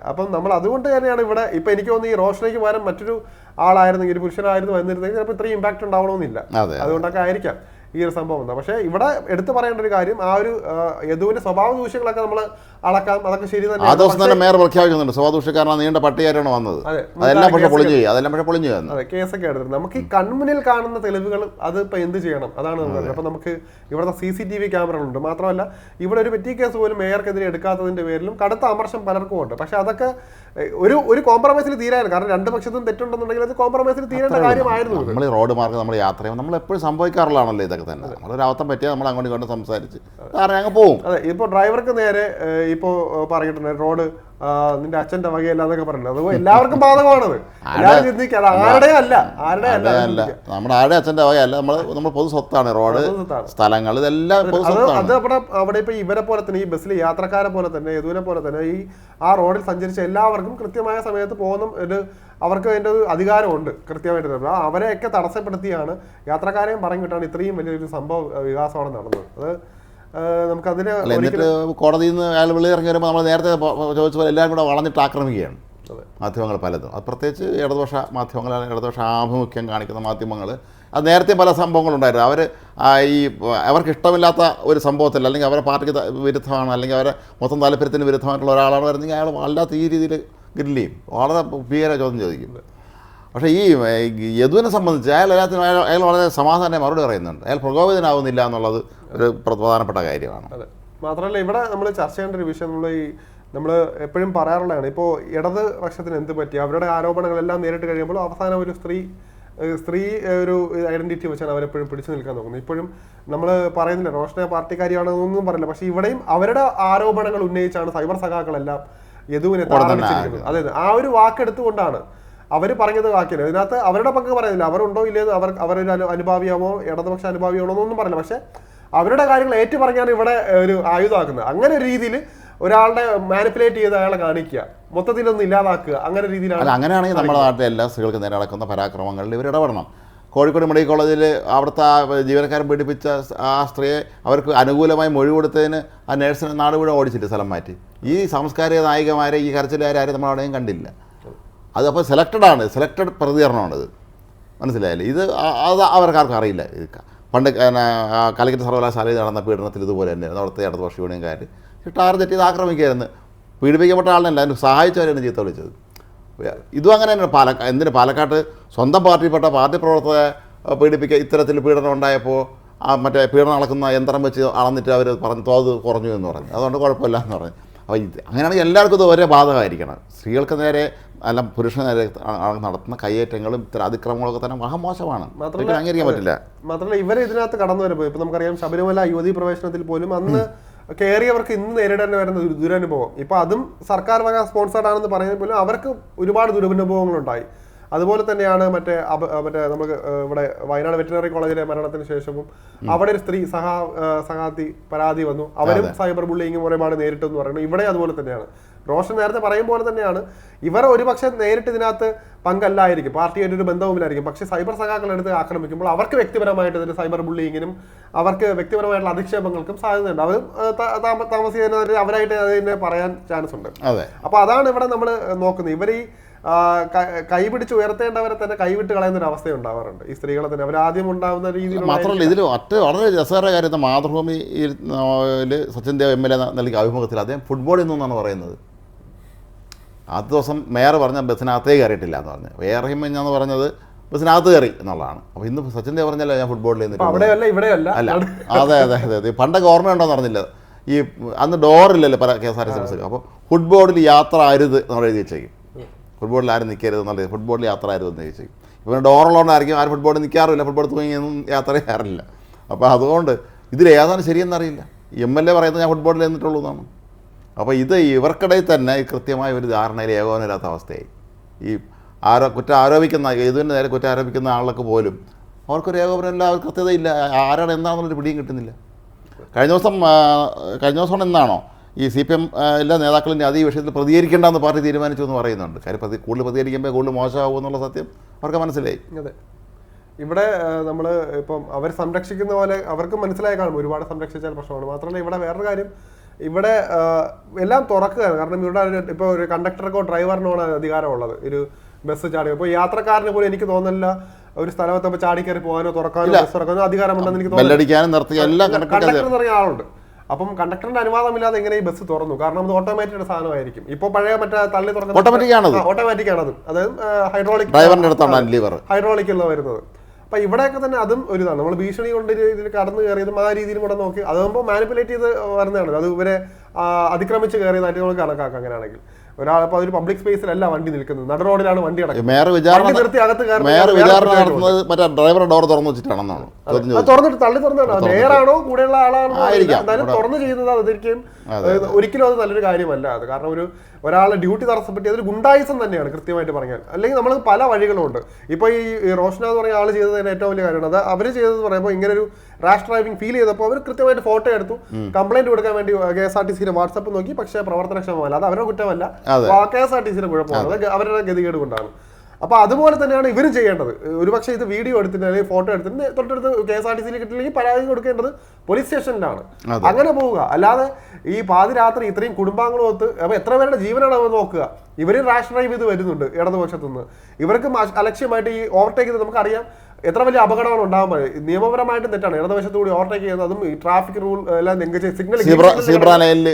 അപ്പൊ നമ്മൾ അതുകൊണ്ട് തന്നെയാണ് ഇവിടെ ഇപ്പൊ എനിക്ക് തോന്നുന്നു ഈ റോഷനയ്ക്ക് പകരം മറ്റൊരു ആളായിരുന്നെങ്കിൽ ഒരു പുരുഷനായിരുന്നു വന്നിരുന്നെങ്കിൽ ചിലപ്പോൾ ഇത്രയും ഇമ്പാക്ട് ഉണ്ടാവണമെന്നില്ല. അതെ. അതുകൊണ്ടൊക്കെ ആയിരിക്കാം. ഈ ഒരു സംഭവം എന്താ പക്ഷേ ഇവിടെ എടുത്തു പറയേണ്ട ഒരു കാര്യം ആ ഒരു യദുവിന്റെ സ്വഭാവ ദൂഷ്യങ്ങളൊക്കെ നമ്മൾ അളക്കാം അതൊക്കെ ശരി ആ ദിവസം തന്നെ മേയർ പ്രഖ്യാപിക്കുന്നുണ്ട്. സ്വാദൂഷക്കാരനാണ് നീണ്ട പട്ടികാരാണ് വന്നത്. അതെ. അതെല്ലാം പക്ഷെ പൊളിഞ്ഞു അതെല്ലാം പക്ഷെ പൊളിഞ്ഞു അതെ കേസൊക്കെ എടുത്തിട്ടുണ്ട്. നമുക്ക് ഈ കൺമുന്നിൽ കാണുന്ന തെളിവുകൾ അത് ഇപ്പൊ എന്ത് ചെയ്യണം? അതാണ് അപ്പൊ നമുക്ക് ഇവിടുത്തെ സി സി ടി വി ക്യാമറകളുണ്ട്. മാത്രമല്ല ഇവിടെ ഒരു പെറ്റി കേസ് പോലും മേയർക്കെതിരെ എടുക്കാത്തതിന്റെ പേരിലും കടുത്ത അമർശം പലർക്കും ഉണ്ട്. പക്ഷെ അതൊക്കെ ഒരു ഒരു കോംപ്രമൈസിൽ തീരാൻ കാരണം രണ്ട് പക്ഷത്തും തെറ്റുണ്ടെന്നുണ്ടെങ്കിൽ അത് കോംപ്രമൈസിൽ തീരേണ്ട കാര്യമായിരുന്നു നമ്മൾ റോഡ് മാർഗം നമ്മൾ യാത്ര ചെയ്യുമ്പോൾ നമ്മൾ എപ്പോഴും സംഭവിക്കാറുള്ളതാണല്ലോ ഇതൊക്കെ. തന്നെ. നമ്മളൊരു അവത്തം പറ്റിയാൽ നമ്മൾ അങ്ങോട്ട് ഇങ്ങോട്ട് സംസാരിച്ച്. കാരണം അങ്ങ് പോവും. അതെ ഇപ്പോൾ ഡ്രൈവർക്ക് നേരെ ഇപ്പോൾ പറഞ്ഞിട്ടുണ്ട് റോഡ് നിന്റെ അച്ഛന്റെ വകയല്ല എന്നൊക്കെ പറഞ്ഞിട്ടുണ്ട്. അതുപോലെ എല്ലാവർക്കും ബാധകമാണത്. എല്ലാവരും ചിന്തിക്കുക ആരുടെ അല്ല ആരുടെ അല്ല. നമ്മുടെ ആരുടെ അച്ഛന്റെ വകയല്ല. നമ്മൾ നമ്മൾ പൊതു സ്വത്താണ്. റോഡ് സ്ഥലങ്ങൾ ഇതെല്ലാം അത് അവിടെ അവിടെ ഇപ്പൊ ഇവരെ പോലെ തന്നെ ഈ ബസ്സിലെ യാത്രക്കാരെ പോലെ തന്നെ യദുവിനെ പോലെ തന്നെ ഈ ആ റോഡിൽ സഞ്ചരിച്ച എല്ലാവർക്കും കൃത്യമായ സമയത്ത് പോകുന്ന ഒരു അവർക്ക് അതിന്റെ ഒരു അധികാരമുണ്ട് കൃത്യമായിട്ട് അവരെയൊക്കെ തടസ്സപ്പെടുത്തിയാണ് യാത്രക്കാരെയും പറഞ്ഞു കിട്ടാണ് ഇത്രയും വലിയൊരു സംഭവ വികാസമാണ് നടന്നത്. അത് നമുക്കതിന് അല്ല എന്നിട്ട് കോടതിയിൽ നിന്ന് അയാൾ വെളി ഇറങ്ങി വരുമ്പോൾ നമ്മൾ നേരത്തെ ചോദിച്ച പോലെ എല്ലാവരും കൂടെ വളഞ്ഞിട്ട് ആക്രമിക്കുകയാണ്. മാധ്യമങ്ങൾ പലതും. അത് പ്രത്യേകിച്ച് ഇടതുപക്ഷ മാധ്യമങ്ങൾ ഇടതുപക്ഷ ആഭിമുഖ്യം കാണിക്കുന്ന മാധ്യമങ്ങൾ. അത് നേരത്തെ പല സംഭവങ്ങളുണ്ടായിരുന്നു. അവർ ഈ അവർക്ക് ഇഷ്ടമില്ലാത്ത ഒരു സംഭവത്തിൽ അല്ലെങ്കിൽ അവരെ പാർട്ടിക്ക് വിരുദ്ധമാണ് അല്ലെങ്കിൽ അവരെ മൊത്തം താല്പര്യത്തിന് വിരുദ്ധമായിട്ടുള്ള ഒരാളാണ് വരുന്നെങ്കിൽ അയാൾ വല്ലാത്ത ഈ രീതിയിൽ ഗ്രില്ല് ചെയ്യും. വളരെ ഭീകര ചോദ്യം ചോദിക്കും. പക്ഷേ ഈ യദുവിനെ സംബന്ധിച്ച് അയാൾ എല്ലാത്തിനും അയാൾ അയാൾ വളരെ സമാധാനം മറുപടി പറയുന്നുണ്ട്. അയാൾ പ്രകോപിതനാവുന്നില്ല എന്നുള്ളത് ഒരു പ്രധാനപ്പെട്ട കാര്യമാണ്. അതെ. മാത്രമല്ല ഇവിടെ നമ്മൾ ചർച്ച ചെയ്യേണ്ട ഒരു വിഷയം നമ്മൾ ഈ നമ്മൾ എപ്പോഴും പറയാറുള്ളതാണ്. ഇപ്പോൾ ഇടത് പക്ഷത്തിന് എന്ത് പറ്റി? അവരുടെ ആരോപണങ്ങളെല്ലാം നേരിട്ട് കഴിയുമ്പോൾ അവസാനം ഒരു സ്ത്രീ സ്ത്രീ ഒരു ഐഡന്റിറ്റി വെച്ചാണ് അവരെപ്പോഴും പിടിച്ചു നിൽക്കാൻ നോക്കുന്നത്. ഇപ്പോഴും നമ്മൾ പറയുന്നില്ല റോഷനെ പാർട്ടിക്കാരിയാണെന്നൊന്നും പറയില്ല. പക്ഷേ ഇവിടെയും അവരുടെ ആരോപണങ്ങൾ ഉന്നയിച്ചാണ് സൈബർ സഖാക്കളെല്ലാം യദുവിനെ അതെ. ആ ഒരു വാക്കെടുത്തുകൊണ്ടാണ് അവർ പറഞ്ഞത് വാക്കില്ല ഇതിനകത്ത് അവരുടെ പങ്ക് പറയുന്നില്ല. അവരുണ്ടോ ഇല്ലയോ അവർ അവരൊരു അനുഭാവിയാവോ അനുഭാവിയാമോ ഇടതുപക്ഷ അനുഭാവിയാണോ എന്നൊന്നും പറയില്ല. പക്ഷേ അവരുടെ കാര്യങ്ങൾ ഏറ്റു പറഞ്ഞാണ് ഇവിടെ ഒരു ആയുധമാക്കുന്നത്. അങ്ങനെ ഒരു രീതിയിൽ ഒരാളുടെ മാനിപ്പുലേറ്റ് ചെയ്ത് അയാളെ കാണിക്കുക മൊത്തത്തിലൊന്നും ഇല്ലാതാക്കുക അങ്ങനെ രീതിയിലാണ് അങ്ങനെയാണെങ്കിൽ നമ്മുടെ നാട്ടിലെ എല്ലാ സ്ത്രീകൾക്കും നേരെ നടക്കുന്ന പരാക്രമങ്ങളിൽ ഇവർ ഇടപെടണം. കോഴിക്കോട് മെഡിക്കൽ കോളേജിൽ അവിടുത്തെ ആ ജീവനക്കാരൻ പീഡിപ്പിച്ച ആ സ്ത്രീയെ അവർക്ക് അനുകൂലമായി മൊഴി കൊടുത്തതിന് ആ നേഴ്സിനെ നാട് മുഴുവൻ ഓടിച്ചിട്ട് സ്ഥലം മാറ്റി. ഈ സാംസ്കാരിക നായികമാരെ ഈ കരച്ചിലുകാരെ ആരും നമ്മൾ അവിടെയും കണ്ടില്ല. അത് അപ്പോൾ സെലക്റ്റഡ് ആണ് സെലക്റ്റഡ് പ്രതികരണമാണിത്. മനസ്സിലായില്ലേ? ഇത് അത് അവർക്കാർക്കും അറിയില്ല. പണ്ട് കാലിക്കറ്റ് സർവകലാശാലയിൽ നടന്ന പീഡനത്തിൽ ഇതുപോലെ തന്നെയായിരുന്നു. അവിടുത്തെ ഇടതുപക്ഷ യൂണിയൻകാർ ടാർഗറ്റ് ചെയ്ത് ആക്രമിക്കുകയായിരുന്നു. പീഡിപ്പിക്കപ്പെട്ട ആളിനല്ല അതിന് സഹായിച്ചവരാണ് ചീത്ത വിളിച്ചത്. ഇതും അങ്ങനെ തന്നെ പാലക്കാട് എന്തിന് പാലക്കാട്ട് സ്വന്തം പാർട്ടിയിൽപ്പെട്ട പാർട്ടി പ്രവർത്തകരെ പീഡിപ്പിക്കുക ഇത്തരത്തിൽ പീഡനം ഉണ്ടായപ്പോൾ ആ മറ്റേ പീഡനം അളക്കുന്ന യന്ത്രം വെച്ച് അളന്നിട്ട് അവർ പറഞ്ഞു തോത് കുറഞ്ഞു എന്ന് പറഞ്ഞു. അതുകൊണ്ട് കുഴപ്പമില്ല എന്ന് പറഞ്ഞു. അപ്പോൾ ഇത് അങ്ങനെയാണെങ്കിൽ എല്ലാവർക്കും ഇത് ഒരേ ബാധകമായിരിക്കണം. സ്ത്രീകൾക്ക് നേരെ അല്ല പുരുഷന് നേരെ നടത്തുന്ന കയ്യേറ്റങ്ങളും ഇത്തരം അതിക്രമങ്ങളൊക്കെ തന്നെ മഹാമോശമാണ് അംഗീകരിക്കാൻ പറ്റില്ല. മാത്രമല്ല ഇവരെ ഇതിനകത്ത് കടന്നു വരുമ്പോൾ ഇപ്പൊ നമുക്കറിയാം ശബരിമല യുവതി പ്രവേശനത്തിൽ പോലും അന്ന് കയറിയവർക്ക് ഇന്ന് നേരിടേണ്ടി വരുന്ന ഒരു ദുരനുഭവം. ഇപ്പൊ അതും സർക്കാർ വക സ്പോൺസേർഡ് ആണെന്ന് പറയുന്നത് പോലും അവർക്ക് ഒരുപാട് ദുരനുഭവങ്ങളുണ്ടായി. അതുപോലെ തന്നെയാണ് മറ്റേ മറ്റേ നമുക്ക് ഇവിടെ വയനാട് വെറ്റിനറി കോളേജിലെ മരണത്തിന് ശേഷവും അവിടെ ഒരു സ്ത്രീ സഹാ സഹാത്തി പരാതി വന്നു. അവരും സൈബർ ബുള്ളിങ് ഒരുപാട് നേരിട്ടെന്ന് പറയുന്നു ഇവിടെ അതുപോലെ തന്നെയാണ്. റോഷൻ നേരത്തെ പറയും പോലെ തന്നെയാണ്. ഇവർ ഒരുപക്ഷെ നേരിട്ട് ഇതിനകത്ത് പങ്കല്ലായിരിക്കും. പാർട്ടിയായിട്ട് ഒരു ബന്ധവുമില്ലായിരിക്കും. പക്ഷേ സൈബർ സഖാക്കളെടുത്ത് ആക്രമിക്കുമ്പോൾ അവർക്ക് വ്യക്തിപരമായിട്ട് ഇതിന് സൈബർ ബുള്ളിങ്ങിനും അവർക്ക് വ്യക്തിപരമായിട്ടുള്ള അധിക്ഷേപങ്ങൾക്കും സാധ്യതയുണ്ട്. അവർ താമസിക്കുന്നവർ അവരായിട്ട് അതിനെ പറയാൻ ചാൻസ് ഉണ്ട് അപ്പൊ അതാണ് ഇവിടെ നമ്മൾ നോക്കുന്നത്. ഇവർ ഈ കൈപിടിച്ച് ഉയർത്തേണ്ടവരെ തന്നെ കൈവിട്ട് കളയുന്ന ഒരു അവസ്ഥ ഉണ്ടാവാറുണ്ട്. ഈ സ്ത്രീകളെ തന്നെ. അവർ ആദ്യം ഉണ്ടാവുന്ന രീതിയിൽ മാത്രമല്ല ഇതിൽ ഒറ്റ വളരെ രസകരമായ കാര്യം മാതൃഭൂമിയിൽ Sachin Dev M L A നൽകിയ അഭിമുഖത്തിൽ അദ്ദേഹം ഫുട്ബോളിൽ നിന്നാണ് പറയുന്നത്. ആദ്യ ദിവസം മേയർ പറഞ്ഞ ബസ്സിനകത്തേ കയറിയിട്ടില്ല എന്ന് പറഞ്ഞു. വേറെന്ന് പറഞ്ഞത് ബസ്സിനകത്ത് കയറി എന്നുള്ളതാണ്. അപ്പോൾ ഇന്ന് സച്ചിൻ ദേവ് പറഞ്ഞല്ലോ ഞാൻ ഫുട്ബോളിൽ നിന്നിട്ട് അല്ല അതെ അതെ അതെ അതെ. പണ്ടൊക്കെ ഓർമ്മയുണ്ടോന്ന് പറഞ്ഞില്ല ഈ അന്ന് ഡോറില്ലല്ലോ പല K S R T C അപ്പോൾ ഫുട്ബോളിൽ യാത്ര അരുത് നമ്മൾ എഴുതി വെച്ചേക്കും. ഫുട്ബോളിൽ ആരും നിൽക്കരുത് എന്നുള്ളത് ഫുട്ബോളിൽ യാത്ര ആയിരുന്നു എന്ന് ചോദിച്ചു. വെച്ചേക്കും ഇപ്പം ഡോറുള്ളതുകൊണ്ടായിരിക്കും ആരും ഫുട്ബോളിൽ നിൽക്കാറില്ല. ഫുട്ബോൾ തൂങ്ങിയൊന്നും യാത്ര ചെയ്യാറില്ല. അപ്പോൾ അതുകൊണ്ട് ഇതിൽ ഏതാണ് ശരിയെന്നറിയില്ല. എം എൽ എ പറയുന്നത് ഞാൻ ഫുട്ബോളിൽ നിന്നിട്ടുള്ളൂ എന്നാണ്. അപ്പോൾ ഇത് ഇവർക്കിടയിൽ തന്നെ കൃത്യമായ ഒരു ധാരണയിൽ ഏകോപനമില്ലാത്ത അവസ്ഥയായി. ഈ ആരോ കുറ്റം ആരോപിക്കുന്ന ഏതിന്റെ നേരെ കുറ്റം ആരോപിക്കുന്ന ആളൊക്കെ പോലും അവർക്കൊരു ഏകോപനമില്ല അവർ കൃത്യതയില്ല. ആരാണ് എന്താണെന്നുള്ളൊരു പിടിയും കിട്ടുന്നില്ല. കഴിഞ്ഞ ദിവസം കഴിഞ്ഞ ദിവസം എന്നാണോ ഈ സി പി എം എല്ലാ നേതാക്കളും അത് ഈ വിഷയത്തിൽ പ്രതികരിക്കേണ്ടെന്ന് പാർട്ടി തീരുമാനിച്ചു എന്ന് പറയുന്നുണ്ട്. കാര്യം പ്രതി കൂടുതൽ പ്രതികരിക്കുമ്പോൾ കൂടുതൽ മോശമാകും എന്നുള്ള സത്യം അവർക്ക് മനസ്സിലായി. അതെ. ഇവിടെ നമ്മൾ ഇപ്പം അവർ സംരക്ഷിക്കുന്ന പോലെ അവർക്ക് മനസ്സിലായി കാണും. ഒരുപാട് സംരക്ഷിച്ചാൽ പ്രശ്നമാണ്. മാത്രമല്ല ഇവിടെ വേറൊരു കാര്യം. ഇവിടെ എല്ലാം തുറക്കുകയാണ് കാരണം ഇവിടെ ഇപ്പോൾ ഒരു കണ്ടക്ടർക്കോ ഡ്രൈവറിനോ ആണ് അധികാരമുള്ളത്. ഒരു ബസ് ചാടി. ഇപ്പോൾ യാത്രക്കാരന് പോലും എനിക്ക് തോന്നുന്നില്ല ഒരു സ്ഥലത്തെപ്പോൾ ചാടി കയറി പോകാനോ തുറക്കാനോ ബസ് തുറക്കാനോ അധികാരമുണ്ടെന്ന് എനിക്ക് തോന്നുന്നു കണ്ടക്ടർ എന്ന് പറഞ്ഞ ആളുണ്ട്. അപ്പം കണ്ടക്ടറിന്റെ അനുവാദമില്ലാതെ എങ്ങനെ ഈ ബസ് തുറന്നു? കാരണം അത് ഓട്ടോമാറ്റിക് സാധനമായിരിക്കും. ഇപ്പോൾ പഴയ മറ്റേ തള്ളി തുറക്കുന്ന ഓട്ടോമാറ്റിക് ആണത്. ഓട്ടോമാറ്റിക് ആണത്. അതായത് ഹൈഡ്രോളിക് ഡ്രൈവറിന്റെ അടുത്താണ് ലിവർ ഹൈഡ്രോളിക് ഉള്ള വരുന്നത്. അപ്പൊ ഇവിടെയൊക്കെ തന്നെ അതും ഒരു ഇതാണ്. നമ്മൾ ഭീഷണി കൊണ്ട് ഇതിൽ കടന്നു കയറിയതും ആ രീതിയിൽ കൂടെ നോക്കി. അതാകുമ്പോൾ മാനിപ്പുലേറ്റ് ചെയ്ത് വരുന്നതാണ് അത് ഇവരെ അതിക്രമിച്ച് കയറിയതായിട്ട് നമ്മൾ കണക്കാക്കാം അങ്ങനെയാണെങ്കിൽ. ഒരാളിപ്പോൾ അതൊരു പബ്ലിക് സ്പേസിലല്ല വണ്ടി നിൽക്കുന്നത്. നട റോഡിലാണ് വണ്ടി കിടക്കുന്നത് നിർത്തി അകത്ത്. നടത്തുന്നത് മറ്റേ ഡ്രൈവർ ഡോർ തുറന്നു വെച്ചിട്ടാണെന്നാണ്. തുറന്നിട്ട് തള്ളി തുറന്നാണ് മേയറാണോ കൂടെയുള്ള ആളാണോ. എന്തായാലും തുറന്നു ചെയ്യുന്നത് അതൊരിക്കലും ഏഹ്, ഒരിക്കലും അത് നല്ലൊരു കാര്യമല്ല. അത് കാരണം ഒരു ഒരാളെ ഡ്യൂട്ടി തടസ്സപ്പെട്ടി അതൊരു ഗുണ്ടായിസം തന്നെയാണ് കൃത്യമായിട്ട് പറഞ്ഞാൽ. അല്ലെങ്കിൽ നമ്മൾ പല വഴികളുണ്ട്. ഇപ്പൊ ഈ റോഷന എന്ന് പറയുന്ന ആൾ ചെയ്തത് ഏറ്റവും വലിയ കാര്യമാണ്. അത് അവർ ചെയ്തത് പറയുമ്പോൾ ഇങ്ങനെ ഒരു റാഷ് ഡ്രൈവിംഗ് ഫീൽ ചെയ്തപ്പോൾ അവർ കൃത്യമായിട്ട് ഫോട്ടോ എടുത്തു. കംപ്ലൈന്റ് കൊടുക്കാൻ വേണ്ടി കെ എസ് ആർ ടി സിയുടെ വാട്സപ്പ് നോക്കി. പക്ഷേ പ്രവർത്തനക്ഷമമല്ല. അത് അവരുടെ കുറ്റമല്ല. കെ എസ് ആർ ടി സിയുടെ കുഴപ്പമാണ്. അത് അവരുടെ ഗതികേട് കൊണ്ടാണ്. അപ്പൊ അതുപോലെ തന്നെയാണ് ഇവരും ചെയ്യേണ്ടത്. ഒരുപക്ഷെ ഇത് വീഡിയോ എടുത്തിട്ട് അല്ലെങ്കിൽ ഫോട്ടോ എടുത്തിട്ട് തൊട്ടടുത്ത് കെ എസ് ആർ ടി സിയിൽ കിട്ടില്ലെങ്കിൽ പരാതി കൊടുക്കേണ്ടത് പോലീസ് സ്റ്റേഷനിലാണ് അങ്ങനെ പോവുക. അല്ലാതെ ഈ പാതിരാത്രി ഇത്രയും കുടുംബാംഗങ്ങളും ഒത്ത് അപ്പൊ എത്ര പേരുടെ ജീവനാണ് അവർ നോക്കുക. ഇവർ റാഷ് ഡ്രൈവ് ചെയ്ത് വരുന്നുണ്ട് ഇടതുപക്ഷത്തു നിന്ന് ഇവർക്ക് അലക്ഷ്യമായിട്ട് ഈ ഓവർടേക്ക് ചെയ്ത് നമുക്കറിയാം എത്ര വലിയ അപകടമാണ് ഉണ്ടാകുമ്പോൾ നിയമപരമായിട്ട് തെറ്റാണ്. ഇടതുവശത്തുകൂടി ഓവർടേക്ക് ചെയ്യുന്നത് അതും ഈ ട്രാഫിക് റൂൾ എല്ലാം ലംഘിച്ച് സിഗ്നൽ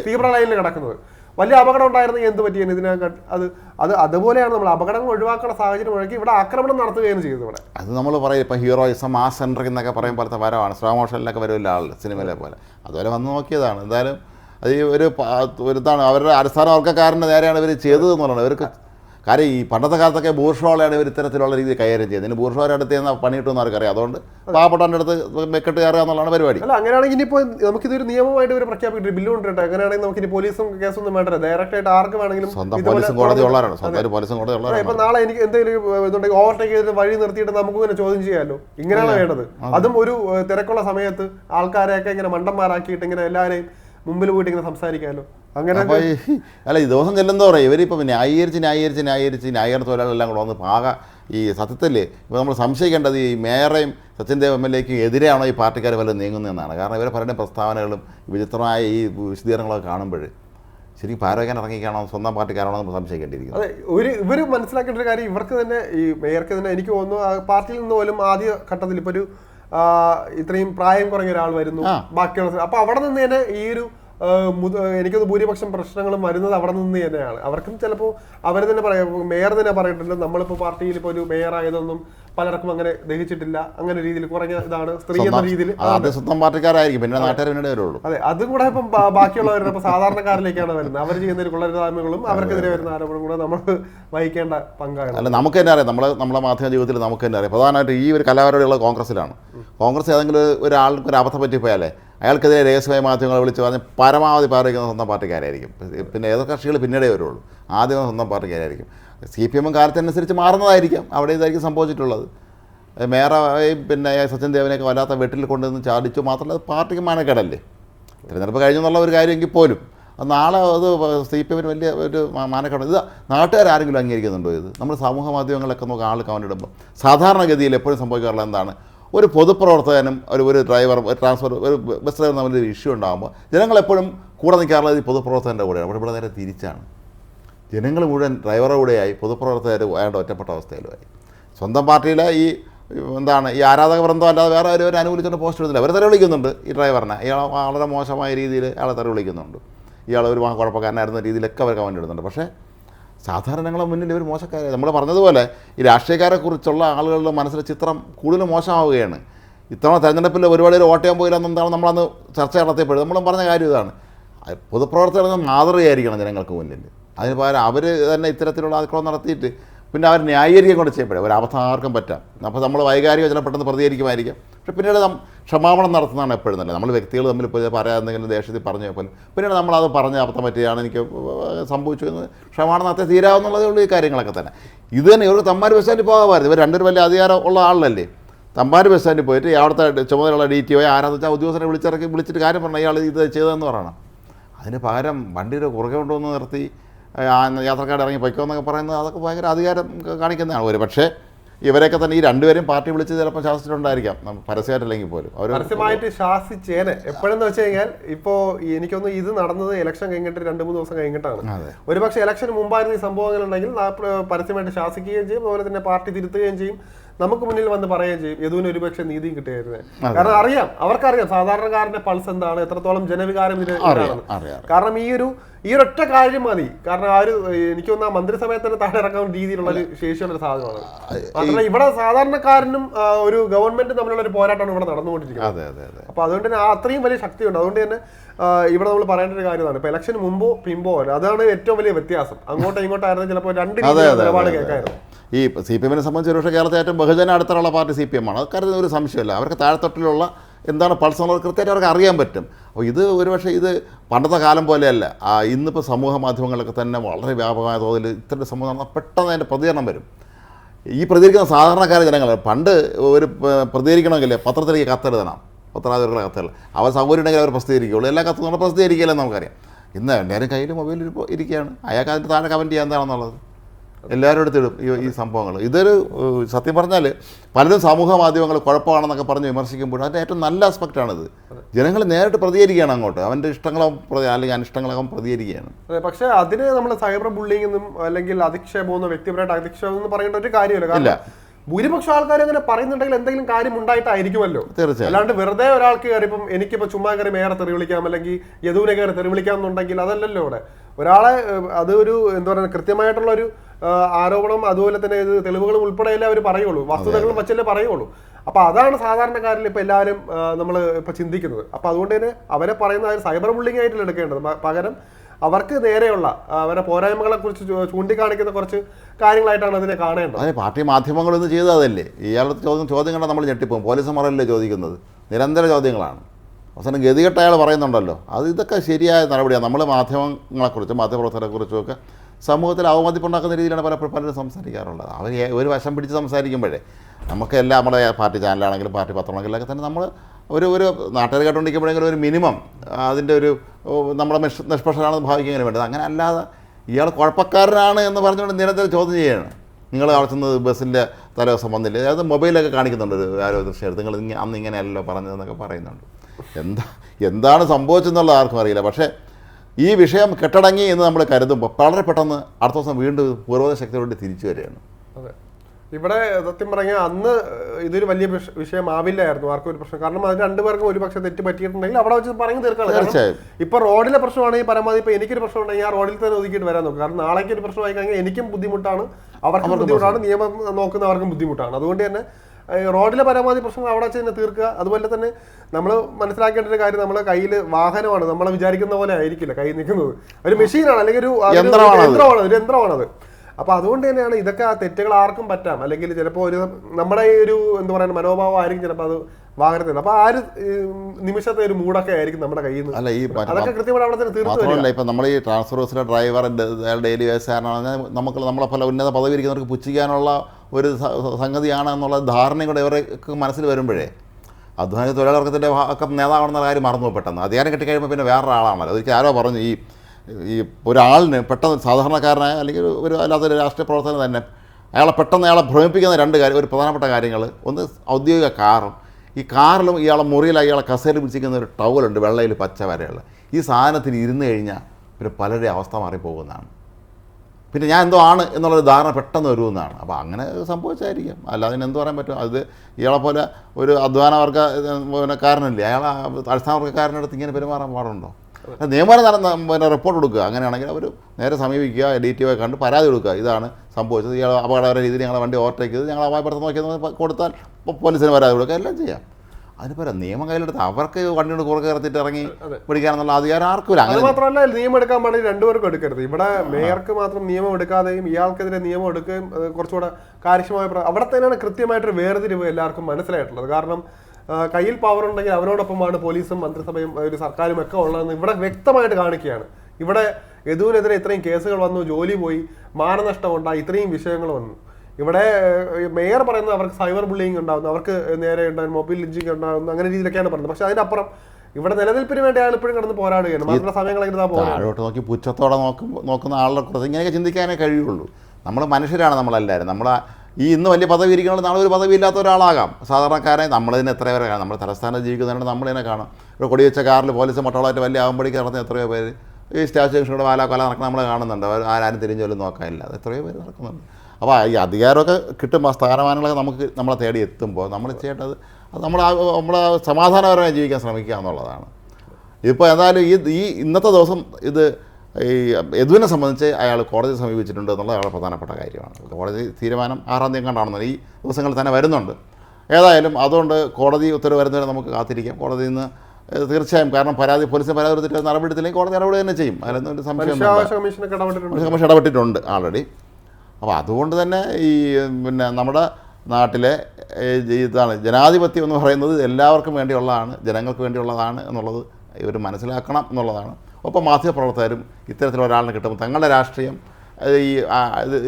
സീബ്ര ലൈനിൽ കിടക്കുന്നത്. വലിയ അപകടം ഉണ്ടായിരുന്നെങ്കിൽ എന്ത് പറ്റിയാണ് ഇതിനകത്ത് അത് അത് അതുപോലെയാണ് നമ്മൾ അപകടങ്ങൾ ഒഴിവാക്കുന്ന സാഹചര്യം ഒഴുകി ഇവിടെ ആക്രമണം നടത്തുകയാണ് ചെയ്തത് ഇവിടെ. അത് നമ്മൾ പറയും ഇപ്പോൾ ഹീറോയിസം ആ സെന്റർ എന്നൊക്കെ പറയും പോലത്തെ വരവാണ്. സ്ലോ മോഷനിലൊക്കെ വരുമല്ലോ ആൾ സിനിമയിലെ പോലെ. അതുപോലെ വന്ന് നോക്കിയതാണ്. എന്തായാലും അത് ഒരു ഒരു ഇതാണ് അവരുടെ അടിസ്ഥാന വർഗക്കാരന്റെ നേരെയാണ് ഇവർ ചെയ്തത് പറയുന്നത് ഇവർക്ക് കാര്യം ഈ പണ്ടത്തെ കാലത്തൊക്കെ ബൂർഷോളയാണ് ഇവർ ഇത്തരത്തിലുള്ള രീതിയിൽ കൈകാര്യം ചെയ്യുന്നത്. ഇതിന് ബൂർഷോയുടെ അടുത്ത് ചെയ്യുന്ന പണി കിട്ടുമെന്ന് അവർക്കറിയാം അതുകൊണ്ട് പാവപ്പെട്ടവന്റെ അടുത്ത് മെക്കെട്ട് കയറുക എന്നുള്ളതാണ് പരിപാടി. അല്ല അങ്ങനെയാണെങ്കിൽ ഇനിയിപ്പോൾ നമുക്കിത് ഒരു നിയമമായിട്ട് ഒരു പ്രഖ്യാപിക്കട്ടെ. ബില്ല് കൊണ്ടിട്ട് അങ്ങനെയാണെങ്കിൽ നമുക്ക് ഇനി പോലീസും കേസൊന്നും വേണ്ട ഡയറക്റ്റ് ആയിട്ട് ആർക്ക് വേണമെങ്കിലും സ്വന്തം പോലീസും കോടതി ഉള്ളവരാണ്. സ്വന്തം പോലീസും കോടതി ഉള്ളവരാണ്. ഇപ്പൊ നാളെ എനിക്ക് എന്തെങ്കിലും ഇതുണ്ടെങ്കിൽ ഓവർടേക്ക് ചെയ്ത് വഴി നിർത്തിയിട്ട് നമുക്ക് ഇങ്ങനെ ചോദ്യം ചെയ്യാമല്ലോ ഇങ്ങനെയാണ് വേണ്ടത്. അതും. ഒരു തിരക്കുള്ള സമയത്ത് ആൾക്കാരെയൊക്കെ ഇങ്ങനെ മണ്ടന്മാരാക്കിയിട്ട് ഇങ്ങനെ എല്ലാവരെയും മുമ്പിൽ പോയിട്ട് ഇങ്ങനെ സംസാരിക്കാമല്ലോ അങ്ങനെ അപ്പോൾ ഈ അല്ല ഈ ദിവസം ചെല്ലുന്നതോടെ ഇവരിപ്പോൾ ന്യായീകരിച്ച് ന്യായീകരിച്ച് ന്യായീകരിച്ച് ന്യായീകരണ തൊഴിലാളികളെല്ലാം കൂടെ വന്ന് പാക ഈ സത്യത്തിൽ ഇപ്പോൾ നമ്മൾ സംശയിക്കേണ്ടത് ഈ മേയറേയും സച്ചിൻ ദേവ് എം എൽ എക്കും എതിരെയാണോ ഈ പാർട്ടിക്കാർ വല്ലതും നീങ്ങുന്നതെന്നാണ്. കാരണം ഇവരെ പറയുന്ന പ്രസ്താവനകളും വിചിത്രമായ ഈ വിശദീകരണങ്ങളൊക്കെ കാണുമ്പോൾ ശരിക്കും പാരോഗ്യം ഇറങ്ങിക്കാണോ സ്വന്തം പാർട്ടിക്കാരാണോ നമ്മൾ സംശയിക്കേണ്ടിയിരിക്കുന്നത് അതെ ഒരു ഇവർ മനസ്സിലാക്കേണ്ട ഒരു കാര്യം ഇവർക്ക് തന്നെ ഈ മേയർക്ക് തന്നെ എനിക്ക് തോന്നുന്നു ആ പാർട്ടിയിൽ നിന്ന് പോലും ആദ്യ ഘട്ടത്തിൽ ഇപ്പോൾ ഒരു ഇത്രയും പ്രായം കുറഞ്ഞ ഒരാൾ വരുന്നു. ബാക്കിയുള്ള അപ്പോൾ അവിടെ നിന്ന് തന്നെ ഈ ഒരു എനിക്കത് ഭൂരിപക്ഷം പ്രശ്നങ്ങളും വരുന്നത് അവിടെ നിന്ന് തന്നെയാണ്. അവർക്കും ചിലപ്പോൾ അവർ തന്നെ പറയാം മേയർ തന്നെ പറഞ്ഞിട്ടുണ്ട് നമ്മളിപ്പോൾ പാർട്ടിയിൽ ഇപ്പോൾ ഒരു മേയർ ആയതൊന്നും പലർക്കും അങ്ങനെ ദഹിച്ചിട്ടില്ല. അങ്ങനെ രീതിയിൽ കുറഞ്ഞ ഇതാണ് സ്ത്രീ എന്ന രീതിയിൽ. സ്വന്തം പാർട്ടിക്കാരായിരിക്കും. പിന്നെ നാട്ടുകാർ പിന്നീട് വരുള്ളൂ. അതെ. അതും കൂടെ ഇപ്പം ബാക്കിയുള്ളവരുടെ ഇപ്പം സാധാരണക്കാരിലേക്കാണ് വരുന്നത്. അവർ ചെയ്യുന്ന ഒരു കൊള്ളരുതായ്മകളും അവർക്കെതിരെ വരുന്ന ആരോപണം കൂടെ നമ്മൾ വഹിക്കേണ്ട പങ്കാണ്. അല്ല നമുക്ക് തന്നെ അറിയാം. നമ്മൾ നമ്മുടെ മാധ്യമ ജീവിതത്തിൽ നമുക്ക് തന്നെ അറിയാം. പ്രധാനമായിട്ട് ഈ ഒരു കലാപരിപാടികൾ കോൺഗ്രസിലാണ് കോൺഗ്രസ് ഏതെങ്കിലും ഒരാൾക്ക് ഒരു അബദ്ധം പറ്റിപ്പോയാലേ അയാൾക്കെതിരെ രഹസ്യമായ മാധ്യമങ്ങളെ വിളിച്ച് പറഞ്ഞ് പരമാവധി പറയുന്നത് സ്വന്തം പാർട്ടിക്കാരായിരിക്കും. പിന്നെ ഏതൊക്കെ കക്ഷികൾ പിന്നീടേ വരുള്ളൂ. ആദ്യം സ്വന്തം പാർട്ടിക്കാരായിരിക്കും. സി പി എമ്മും കാലത്തിനനുസരിച്ച് മാറുന്നതായിരിക്കും. അവിടെ ഇതായിരിക്കും സംഭവിച്ചിട്ടുള്ളത്. മേറായും പിന്നെ സച്ചിൻ ദേവനെയൊക്കെ വല്ലാത്ത വെട്ടിൽ കൊണ്ടുവന്ന് ചാടിച്ചു മാത്രമല്ല അത് പാർട്ടിക്ക് മാനക്കേടല്ലേ? തിരഞ്ഞെടുപ്പ് കഴിഞ്ഞെന്നുള്ള ഒരു കാര്യമെങ്കിൽ പോലും നാളെ അത് സി പി എമ്മിന് വലിയ ഒരു മാനക്കേട് ഇത് നാട്ടുകാരെങ്കിലും അംഗീകരിക്കുന്നുണ്ടോ ഇത്? നമ്മൾ സമൂഹ മാധ്യമങ്ങളൊക്കെ നോക്കുക ആൾ കമന്റ് സാധാരണഗതിയിൽ എപ്പോഴും സംഭവിക്കാറുള്ള എന്താണ്? ഒരു പൊതുപ്രവർത്തകനും ഒരു ഒരു ഡ്രൈവർ ട്രാൻസ്ഫർ ഒരു ബസ് ഡ്രൈവർ തമ്മിൽ ഒരു ഇഷ്യൂ ഉണ്ടാകുമ്പോൾ ജനങ്ങൾ എപ്പോഴും കൂടെ നിൽക്കാറുള്ളത് ഈ പൊതുപ്രവർത്തകന്റെ കൂടെയാണ്. അവിടെ ഇവിടെ നേരെ തിരിച്ചാണ്. ജനങ്ങൾ മുഴുവൻ ഡ്രൈവറുടെ കൂടെയായി പൊതുപ്രവർത്തകർ അയാളുടെ ഒറ്റപ്പെട്ട അവസ്ഥയിലുമായി. സ്വന്തം പാർട്ടിയിലെ ഈ എന്താണ് ഈ ആരാധക വൃന്ദം അല്ലാതെ വേറെ ആരും അനുകൂലിച്ചുകൊണ്ട് പോസ്റ്റ് ഇടുന്നില്ല. അവർ തെറി വിളിക്കുന്നുണ്ട് ഈ ഡ്രൈവറിനെ. ഇയാൾ വളരെ മോശമായ രീതിയിൽ അയാളെ തെറി വിളിക്കുന്നുണ്ട് ഇയാൾ ഒരു കുഴപ്പക്കാരനായിരുന്ന രീതിയിലൊക്കെ അവർ കമന്റ് ഇടുന്നുണ്ട് പക്ഷേ സാധാരണ ഞങ്ങളെ മുന്നിൽ ഇവർ മോശക്കാരെ നമ്മൾ പറഞ്ഞതുപോലെ ഈ രാഷ്ട്രീയക്കാരെ കുറിച്ചുള്ള ആളുകളുടെ മനസ്സിലെ ചിത്രം കൂടുതൽ മോശമാവുകയാണ്. ഇത്തവണ തെരഞ്ഞെടുപ്പിൽ ഒരുപാട് പേര് വോട്ട് ചെയ്യാൻ പോയില്ല എന്താണ് നമ്മളന്ന് ചർച്ച നടത്തിയപ്പോഴും. നമ്മളും പറഞ്ഞ കാര്യം ഇതാണ്. പൊതുപ്രവർത്തകർ മാതൃകയായിരിക്കണം ജനങ്ങൾക്ക് മുന്നിൽ. അതിന് പകരം അവർ തന്നെ ഇത്തരത്തിലുള്ള ആക്രമണം നടത്തിയിട്ട് പിന്നെ അവർ ന്യായീകരിക്കുകയും കൊണ്ട് ചെയ്യപ്പെടും. ഒരു അബദ്ധം ആർക്കും പറ്റാം. അപ്പോൾ നമ്മൾ വൈകാരിക ചില പെട്ടെന്ന് പ്രതികരിക്കുമായിരിക്കും. പക്ഷെ പിന്നീട് നാം ക്ഷമാപണം നടത്തുന്നതാണ് എപ്പോഴും നല്ലത്. നമ്മൾ വ്യക്തികൾ തമ്മിൽ ഇപ്പോൾ പറയാതെ എന്തെങ്കിലും ദേഷ്യത്തിൽ പറഞ്ഞു പോലും പിന്നീട് നമ്മളത് പറഞ്ഞ അബദ്ധം പറ്റിയാണ് എനിക്ക് സംഭവിച്ചു എന്ന് ക്ഷമാപണം നടത്തി തീരാവുന്നുള്ളതേ ഉള്ളൂ ഈ കാര്യങ്ങളൊക്കെ തന്നെ. ഇത് തന്നെ ഇവർ തമ്മാർ ബസ് പോകാമായിരുന്നു ഇവർ രണ്ടൊരു വലിയ അധികാരം ഉള്ള ആളല്ലേ? തമ്പാർ ബസ് പോയിട്ട് അവിടുത്തെ ചുമതലയുള്ള ഡി ടി ഒ ആരാന്ന് വെച്ചാൽ ഉദ്യോഗസ്ഥനെ വിളിച്ചിറക്കി വിളിച്ചിട്ട് കാര്യം പറഞ്ഞു ഇയാൾ ഇത് ചെയ്തതെന്ന് പറയണം. അതിന് പകരം വണ്ടിയുടെ കുറുകെ കൊണ്ടുവന്ന് നിർത്തി. യാത്രക്കാർ ഇറങ്ങി പൊയ്ക്കോന്നൊക്കെ പറയുന്നത് അതൊക്കെ ഭയങ്കര അധികാരം കാണിക്കുന്നതാണ് ഒരു പക്ഷേ ഇവരെയൊക്കെ തന്നെ ഈ രണ്ടുപേരും പാർട്ടി വിളിച്ച് ചിലപ്പോൾ ശാസിച്ചിട്ടുണ്ടായിരിക്കാം. പരസ്യമായിട്ടില്ലെങ്കിൽ പോലും. അവർ പരസ്യമായിട്ട് ശാസിച്ചേനെ. എപ്പോഴെന്ന് വെച്ച് കഴിഞ്ഞാൽ ഇപ്പോൾ എനിക്കൊന്നും ഇത് നടന്നത് ഇലക്ഷൻ കഴിഞ്ഞിട്ട് രണ്ട് മൂന്ന് ദിവസം കഴിഞ്ഞിട്ടാണ്. ഒരുപക്ഷെ ഇലക്ഷന് മുമ്പായിരുന്നു ഈ സംഭവങ്ങൾ ഉണ്ടെങ്കിൽ പരസ്യമായിട്ട് ശാസിക്കുകയും ചെയ്യും. അതുപോലെ തന്നെ പാർട്ടി തിരുത്തുകയും ചെയ്യും. നമുക്ക് മുന്നിൽ വന്ന് പറയുകയും ചെയ്യും യദുവിന് ഒരുപക്ഷെ നീതിയും കിട്ടിയായിരുന്നേ കാരണം അറിയാം അവർക്കറിയാം സാധാരണക്കാരന്റെ പൾസ് എന്താണ് എത്രത്തോളം ജനവികാരം ഇതിന് കാരണം ഈ ഒരു ഈ ഒരൊറ്റ കാര്യം മതി. കാരണം ആ ഒരു എനിക്ക് തോന്നുന്ന മന്ത്രിസഭയെ തന്നെ താഴെ ഇറക്കാൻ രീതിയിലുള്ള ഒരു ശേഷിയുള്ള ഒരു സാധനമാണ്. മാത്രമല്ല ഇവിടെ സാധാരണക്കാരനും ഒരു ഗവൺമെന്റും തമ്മിലുള്ള ഒരു പോരാട്ടമാണ് ഇവിടെ നടന്നുകൊണ്ടിരിക്കുന്നത്. അപ്പൊ അതുകൊണ്ട് തന്നെ അത്രയും വലിയ ശക്തിയുണ്ട്. അതുകൊണ്ട് തന്നെ ഇവിടെ നമ്മൾ പറയേണ്ട ഒരു കാര്യമാണ്. ഇപ്പൊ ഇലക്ഷന് മുമ്പോ പിമ്പോ അതാണ് ഏറ്റവും വലിയ വ്യത്യാസം. അങ്ങോട്ടോ ഇങ്ങോട്ടായിരുന്നു ചിലപ്പോൾ രണ്ട് നിലപാട് കേൾക്കായിരുന്നു. ഈ സി പി എമ്മിനെ സംബന്ധിച്ച് ഒരുപക്ഷെ കേരളത്തിൽ ഏറ്റവും ബഹുജന അടുത്തുള്ള പാർട്ടി സി പി എം ആണ് കരുതുന്ന ഒരു സംശയമില്ല. അവർക്ക് താഴെത്തൊട്ടിലുള്ള എന്താണ് പൾസ് എന്നുള്ളത് കൃത്യമായിട്ട് അവർക്ക് അറിയാൻ പറ്റും. അപ്പോൾ ഇത് ഒരുപക്ഷെ ഇത് പണ്ടത്തെ കാലം പോലെയല്ല. ഇന്നിപ്പോൾ സമൂഹ മാധ്യമങ്ങളൊക്കെ തന്നെ വളരെ വ്യാപകമായ തോതിൽ ഇത്തരം സംഭവം നടന്നാൽ പെട്ടെന്ന് അതിന്റെ പ്രതികരണം വരും. ഈ പ്രതികരിക്കുന്ന സാധാരണക്കാരെ ജനങ്ങൾ പണ്ട് ഒരു പ്രതികരിക്കണമെങ്കിൽ പത്രത്തിലേക്ക് കത്തെഴുതണം. പത്രാധിപരുടെ കത്തുകൾ അവർ സൗകര്യം ഉണ്ടെങ്കിൽ അവർ പ്രസിദ്ധീകരിക്കുകയുള്ളൂ. എല്ലാ കത്തും നമ്മൾ പ്രസിദ്ധീകരിക്കില്ലെന്ന് നമുക്കറിയാം. ഇന്ന് എല്ലാവരും കയ്യിൽ മൊബൈലിൽ ഇരിക്കുകയാണ്. അയാൾക്ക് അതിന്റെ താഴെ കമന്റ് ചെയ്യാൻ എന്താണെന്നുള്ളത്? എല്ലാവരും എടുത്തിടും ഈ ഈ സംഭവങ്ങൾ. ഇതൊരു സത്യം പറഞ്ഞാൽ പലരും സമൂഹ മാധ്യമങ്ങൾ കുഴപ്പമാണെന്നൊക്കെ പറഞ്ഞ് വിമർശിക്കുമ്പോൾ അതിന്റെ ഏറ്റവും നല്ല ആസ്പെക്റ്റാണിത് ജനങ്ങൾ നേരിട്ട് പ്രതികരിക്കുകയാണ് അങ്ങോട്ട്. അവന്റെ ഇഷ്ടങ്ങളും അല്ലെങ്കിൽ അനിഷ്ടങ്ങളൊക്കെ പ്രതികരിക്കുകയാണ്. അതെ, പക്ഷേ അതിന് നമ്മൾ സൈബർ ബുള്ളിംഗ് എന്നും അല്ലെങ്കിൽ അധിക്ഷേപം എന്നും വ്യക്തിപരമായിട്ട് അധിക്ഷേപം എന്ന് പറയേണ്ട ഒരു കാര്യമില്ല. കാരണം ഭൂരിപക്ഷം ആൾക്കാർ അങ്ങനെ പറയുന്നുണ്ടെങ്കിൽ എന്തെങ്കിലും കാര്യം ഉണ്ടായിട്ടായിരിക്കുമല്ലോ. തീർച്ചയായും. അല്ലാണ്ട് വെറുതെ ഒരാൾക്ക് കയറി ഇപ്പം എനിക്കിപ്പോ ചുമ്മാ കയറി മേയറെ തെറി വിളിക്കാം അല്ലെങ്കിൽ യദുവിനെ കയറി തെറി വിളിക്കാം എന്നുണ്ടെങ്കിൽ അതല്ലല്ലോ ഇവിടെ. ഒരാളെ അതൊരു അത് ഒരു എന്താ പറയുക കൃത്യമായിട്ടുള്ള ഒരു ആരോപണം അതുപോലെ തന്നെ ഇത് തെളിവുകളും ഉൾപ്പെടെയല്ലേ അവർ പറയുള്ളൂ. വസ്തുതകളും വച്ചല്ലേ പറയുള്ളൂ. അപ്പൊ അതാണ് സാധാരണക്കാരിൽ ഇപ്പൊ എല്ലാവരും നമ്മൾ ഇപ്പൊ ചിന്തിക്കുന്നത്. അപ്പൊ അതുകൊണ്ട് തന്നെ അവരെ പറയുന്ന ഒരു സൈബർ ബുള്ളിംഗ് ആയിട്ടല്ല എടുക്കേണ്ടത്. പകരം അവർക്ക് നേരെയുള്ള അവരെ പോരായ്മകളെ കുറിച്ച് ചൂണ്ടിക്കാണിക്കുന്ന കുറച്ച് കാര്യങ്ങളായിട്ടാണ് അതിനെ കാണേണ്ടത്. അതെ പാർട്ടി മാധ്യമങ്ങൾ ഇന്ന് ചെയ്തതല്ലേ ഇയാളുടെ ചോദ്യം ചോദ്യം കണ്ടാൽ നമ്മൾ ഞെട്ടിപ്പോകും. പോലീസുമാരല്ലേ ചോദിക്കുന്നത്? നിരന്തര ചോദ്യങ്ങളാണ്. അവസാനം ഗതികെട്ട അയാൾ പറയുന്നുണ്ടല്ലോ. അത് ഇതൊക്കെ ശരിയായ നടപടിയാണ്. നമ്മൾ മാധ്യമങ്ങളെക്കുറിച്ചും മാധ്യമപ്രവർത്തകരെക്കുറിച്ചും ഒക്കെ സമൂഹത്തിൽ അവമതിപ്പുണ്ടാക്കുന്ന രീതിയിലാണ് പലപ്പോഴും പലരും സംസാരിക്കാറുള്ളത്. അവർ ഒരു വശം പിടിച്ച് സംസാരിക്കുമ്പോഴേ നമുക്കെല്ലാം നമ്മുടെ പാർട്ടി ചാനലാണെങ്കിലും പാർട്ടി പത്രമാണെങ്കിലൊക്കെ തന്നെ നമ്മൾ ഒരു ഒരു നാട്ടുകാർ കേട്ടുകൊണ്ടിരിക്കുമ്പോഴെങ്കിലും ഒരു മിനിമം അതിന്റെ ഒരു നമ്മുടെ നിഷ് നിഷ്പക്ഷരാണെന്ന് ഭാവിക്കുന്നതിന് വേണ്ടത്? അങ്ങനെ അല്ലാതെ ഇയാൾ കുഴപ്പക്കാരനാണ് എന്ന് പറഞ്ഞുകൊണ്ട് നിരന്തരം ചോദ്യം ചെയ്യുകയാണ് നിങ്ങൾ അവിടെ ബസ്സിന്റെ തലേദിവസം വന്നില്ല? അതായത് മൊബൈലൊക്കെ കാണിക്കുന്നുണ്ട് ആരോ ദൃശ്യം നിങ്ങൾ ഇങ്ങനെ അന്ന് ഇങ്ങനെയല്ലോ പറഞ്ഞതെന്നൊക്കെ പറയുന്നുണ്ട്. എന്താ എന്താണ് സംഭവിച്ചെന്നുള്ളത് ആർക്കും അറിയില്ല. പക്ഷേ ഈ വിഷയം കെട്ടടങ്ങി എന്ന് നമ്മൾ കരുതുമ്പോൾ വളരെ പെട്ടെന്ന് അടുത്ത ദിവസം വീണ്ടും പൂർവത ശക്തിയോട് തിരിച്ചു വരികയാണ്. അതെ. ഇവിടെ സത്യം പറഞ്ഞാൽ അന്ന് ഇതൊരു വലിയ വിഷയമാവില്ലായിരുന്നു. ആർക്കും ഒരു പ്രശ്നം. കാരണം അത് രണ്ടുപേർക്കും ഒരു പക്ഷേ തെറ്റ് പറ്റിയിട്ടുണ്ടെങ്കിൽ അവിടെ വെച്ച് പറഞ്ഞു തീർക്കാണ് തീർച്ചയായും. ഇപ്പൊ റോഡിലെ പ്രശ്നമാണെങ്കിൽ പരമാവധി ഇപ്പൊ എനിക്കൊരു പ്രശ്നം ഉണ്ടെങ്കിൽ ആ റോഡിൽ തന്നെ ഒതുക്കിയിട്ട് വരാൻ നോക്കും കാരണം നാളേക്ക് ഒരു പ്രശ്നമായി കഴിഞ്ഞാൽ എനിക്കും ബുദ്ധിമുട്ടാണ് അവർക്കും ബുദ്ധിമുട്ടാണ് നിയമം നോക്കുന്നവർക്കും ബുദ്ധിമുട്ടാണ്. അതുകൊണ്ട് തന്നെ റോഡിലെ പരമാവധി പ്രശ്നങ്ങൾ അവിടെ വെച്ച് തന്നെ തീർക്കുക. അതുപോലെ തന്നെ നമ്മൾ മനസ്സിലാക്കേണ്ട ഒരു കാര്യം നമ്മളെ കയ്യിൽ വാഹനമാണ്. നമ്മളെ വിചാരിക്കുന്ന പോലെ ആയിരിക്കില്ല കൈ നിൽക്കുന്നത്. ഒരു മെഷീനാണ് അല്ലെങ്കിൽ ഒരു യന്ത്രമാണ് ഒരു യന്ത്രമാണത്. അപ്പൊ അതുകൊണ്ട് തന്നെയാണ് ഇതൊക്കെ ആ തെറ്റുകൾ ആർക്കും പറ്റാം. അല്ലെങ്കിൽ ചിലപ്പോൾ ഒരു നമ്മുടെ ഈ ഒരു എന്താ പറയുക മനോഭാവം ആയിരിക്കും ചിലപ്പോൾ അത് വാഹനത്തിൽ അപ്പൊ ആ ഒരു നിമിഷത്തെ ഒരു മൂടൊക്കെ ആയിരിക്കും നമ്മുടെ കയ്യിൽ നിന്ന്. അല്ല ഈ അതൊക്കെ കൃത്യമായിട്ട് അവിടെ തന്നെ മാത്രമല്ല നമ്മൾ ഈ ട്രാൻസ്ഫർ ഓഫീസിലെ ഡ്രൈവർ ഡെയിലി വേസാരനാണ് നമുക്ക് നമ്മളെ പല ഉന്നത പദവി ഇരിക്കുന്നവർക്ക് പുച്ഛിക്കാനുള്ള ഒരു സംഗതിയാണ് എന്നുള്ള ധാരണയും കൂടെ ഇവർക്ക് മനസ്സിൽ വരുമ്പോഴേ. അധ്വാന തൊഴിലാളർക്കത്തിന്റെ ഒക്കെ നേതാവാണെന്ന കാര്യം മറന്നു പെട്ടെന്ന്. അധികാരം കിട്ടിക്കഴിയുമ്പോൾ പിന്നെ വേറെ ഒരാളാണല്ലോ അതൊക്കെ ആരോ പറഞ്ഞു ഈ ഈ ഒരാളിന് പെട്ടെന്ന് സാധാരണക്കാരനായ അല്ലെങ്കിൽ ഒരു- ഒരു അല്ലാത്തൊരു രാഷ്ട്രീയ പ്രവർത്തനം തന്നെ അയാളെ പെട്ടെന്ന് അയാളെ ഭ്രമിപ്പിക്കുന്ന രണ്ട് കാര്യം ഒരു പ്രധാനപ്പെട്ട കാര്യങ്ങൾ ഒന്ന് ഔദ്യോഗിക കാറും ഈ കാറിലും ഇയാളെ മുറിയിൽ ഇയാളെ കസേരയിൽ പിടിച്ചിരിക്കുന്ന ഒരു ടവലുണ്ട് വെള്ളയിൽ പച്ച വരെയുള്ള. ഈ സാധനത്തിന് ഇരുന്ന് കഴിഞ്ഞാൽ പിന്നെ പലരുടെ അവസ്ഥ മാറിപ്പോകുന്നതാണ്. പിന്നെ ഞാൻ എന്തോ ആണ് എന്നുള്ളൊരു ധാരണ പെട്ടെന്ന് വരുമെന്നാണ്. അപ്പോൾ അങ്ങനെ സംഭവിച്ചായിരിക്കും. അല്ലാതെ അതിന് എന്ത് പറയാൻ പറ്റും? അത് ഇയാളെ പോലെ ഒരു അധ്വാന വർഗ കാരനല്ലേ? അയാൾ അടിസ്ഥാന വർഗക്കാരന്റെ അടുത്ത് ഇങ്ങനെ പെരുമാറാൻ പാടുണ്ടോ? നിയമപരം പിന്നെ റിപ്പോർട്ട് കൊടുക്കുക. അങ്ങനെയാണെങ്കിൽ അവർ നേരെ സമീപിക്കുക ഡി ടി കണ്ട് പരാതി കൊടുക്കുക. ഇതാണ് സംഭവിച്ചത്. ഇയാൾ അപകടകര രീതിയിൽ ഞങ്ങളെ വണ്ടി ഓവർടേക്ക് ചെയ്ത് ഞങ്ങൾ അപായപ്പെടുത്താൻ നോക്കിയത് കൊടുത്താൽ പോലീസിന് പരാതി കൊടുക്കുക. എല്ലാം ചെയ്യാം. അതിന് പോരാ നിയമം കയ്യിലെടുത്ത് അവർക്ക് വണ്ടിയോട് കുറക്കെ ഇറത്തിട്ട് ഇറങ്ങി പിടിക്കാനെന്നുള്ള അധികാരം ആർക്കും അങ്ങനെ മാത്രമല്ല നിയമം എടുക്കാൻ പാടില്ല രണ്ടുപേർക്കും എടുക്കരുത്. ഇവിടെ മേയർക്ക് മാത്രം നിയമം എടുക്കാതെയും ഇയാൾക്കെതിരെ നിയമം എടുക്കുകയും കുറച്ചുകൂടെ കാര്യക്ഷമമായ അവിടെ തന്നെയാണ് കൃത്യമായിട്ടൊരു വേർതിരിവ് എല്ലാവർക്കും മനസ്സിലായിട്ടുള്ളത്. കാരണം കയ്യിൽ പവർ ഉണ്ടെങ്കിൽ അവരോടൊപ്പമാണ് പോലീസും മന്ത്രിസഭയും ഒരു സർക്കാരും ഒക്കെ ഉള്ളതെന്ന് ഇവിടെ വ്യക്തമായിട്ട് കാണിക്കുകയാണ്. ഇവിടെ യദുവിനെതിരെ ഇത്രയും കേസുകൾ വന്നു ജോലി പോയി മാനനഷ്ടം ഉണ്ടായി ഇത്രയും വിഷയങ്ങൾ വന്നു. ഇവിടെ മേയർ പറയുന്നത് അവർക്ക് സൈബർ ബുള്ളിങ് ഉണ്ടാകുന്നു അവർക്ക് നേരെ ഉണ്ടാകും മൊബൈൽ ലിഞ്ചിങ് ഉണ്ടാകുന്നു അങ്ങനെ രീതിയിലൊക്കെയാണ് പറയുന്നത്. പക്ഷെ അതിനപ്പുറം ഇവിടെ നിലനിൽപ്പിന് വേണ്ടി അയാൾ ഇപ്പോഴും കിടന്ന് പോരാടുകയാണ്. മാത്രം സമയങ്ങളെങ്കിലും ഇതാ പോരാടുക താഴോട്ട് നോക്കി പുച്ഛത്തോടെ നോക്കും നോക്കുന്ന ആളുടെ കുറിച്ച് ഇങ്ങനെയൊക്കെ ചിന്തിക്കാനേ കഴിയുള്ളൂ. നമ്മൾ മനുഷ്യരാണ് നമ്മളെല്ലാവരും. നമ്മൾ ഈ ഇന്ന് വലിയ പദവി ഇരിക്കുന്നത് നാളെ ഒരു പദവി ഇല്ലാത്ത ഒരാളാകാം. സാധാരണക്കാരെ നമ്മളതിനെ എത്ര പേരെ കാണാം. നമ്മുടെ തലസ്ഥാനത്ത് ജീവിക്കുന്നതുകൊണ്ട് നമ്മളിതിനെ കാണാം. ഇവിടെ കൊടി വെച്ച കാറിൽ പോലീസ് മട്ടോളായിട്ട് വലിയ ആകുമ്പോഴേക്ക് നടന്ന എത്രയോ പേര് ഈ സ്റ്റാച്ചു ജംഗ്ഷനോട് കൊല നടക്കുന്ന നമ്മൾ കാണുന്നുണ്ട്. അവർ ആരും തിരിഞ്ഞു പോലും നോക്കാനില്ല. അത് എത്രയോ പേര് നടക്കുന്നുണ്ട്. അപ്പോൾ ഈ അധികാരമൊക്കെ കിട്ടുമ്പോൾ സ്ഥാനമാനങ്ങളൊക്കെ നമുക്ക് നമ്മളെ തേടി എത്തുമ്പോൾ നമ്മൾ ചെയ്യേണ്ടത്? അത് നമ്മൾ നമ്മൾ സമാധാനപരമായി ജീവിക്കാൻ ശ്രമിക്കുക എന്നുള്ളതാണ്. ഇപ്പോൾ എന്തായാലും ഈ ഈ ഇന്നത്തെ ദിവസം ഇത് ഈ യദുവിനെ സംബന്ധിച്ച് അയാൾ കോടതിയെ സമീപിച്ചിട്ടുണ്ട് എന്നുള്ളത് വളരെ പ്രധാനപ്പെട്ട കാര്യമാണ്. കോടതി തീരുമാനം ആറാം തീയതി കണ്ടാണെന്ന് ഈ ദിവസങ്ങളിൽ തന്നെ വരുന്നുണ്ട്. ഏതായാലും അതുകൊണ്ട് കോടതി ഉത്തരവ് വരുന്നവരെ നമുക്ക് കാത്തിരിക്കാം. കോടതിയിൽ നിന്ന് തീർച്ചയായും കാരണം പരാതി പോലീസിന് പരാതി കൊടുത്തിട്ട് നടപടി എടുത്തില്ലെങ്കിൽ കോടതി നടപടി തന്നെ ചെയ്യും. അതിലൊന്നും ഒരു സംശയം കമ്മീഷൻ ഇടപെട്ടിട്ടുണ്ട് ആൾറെഡി. അപ്പോൾ അതുകൊണ്ട് തന്നെ ഈ പിന്നെ നമ്മുടെ നാട്ടിലെ ഇതാണ് ജനാധിപത്യം എന്ന് പറയുന്നത് എല്ലാവർക്കും വേണ്ടിയുള്ളതാണ് ജനങ്ങൾക്ക് വേണ്ടിയുള്ളതാണ് എന്നുള്ളത് ഇവർ മനസ്സിലാക്കണം എന്നുള്ളതാണ്. ഒപ്പം മാധ്യമപ്രവർത്തകരും ഇത്തരത്തിലുള്ള ഒരാളിനെ കിട്ടുമ്പോൾ തങ്ങളുടെ രാഷ്ട്രീയം ഈ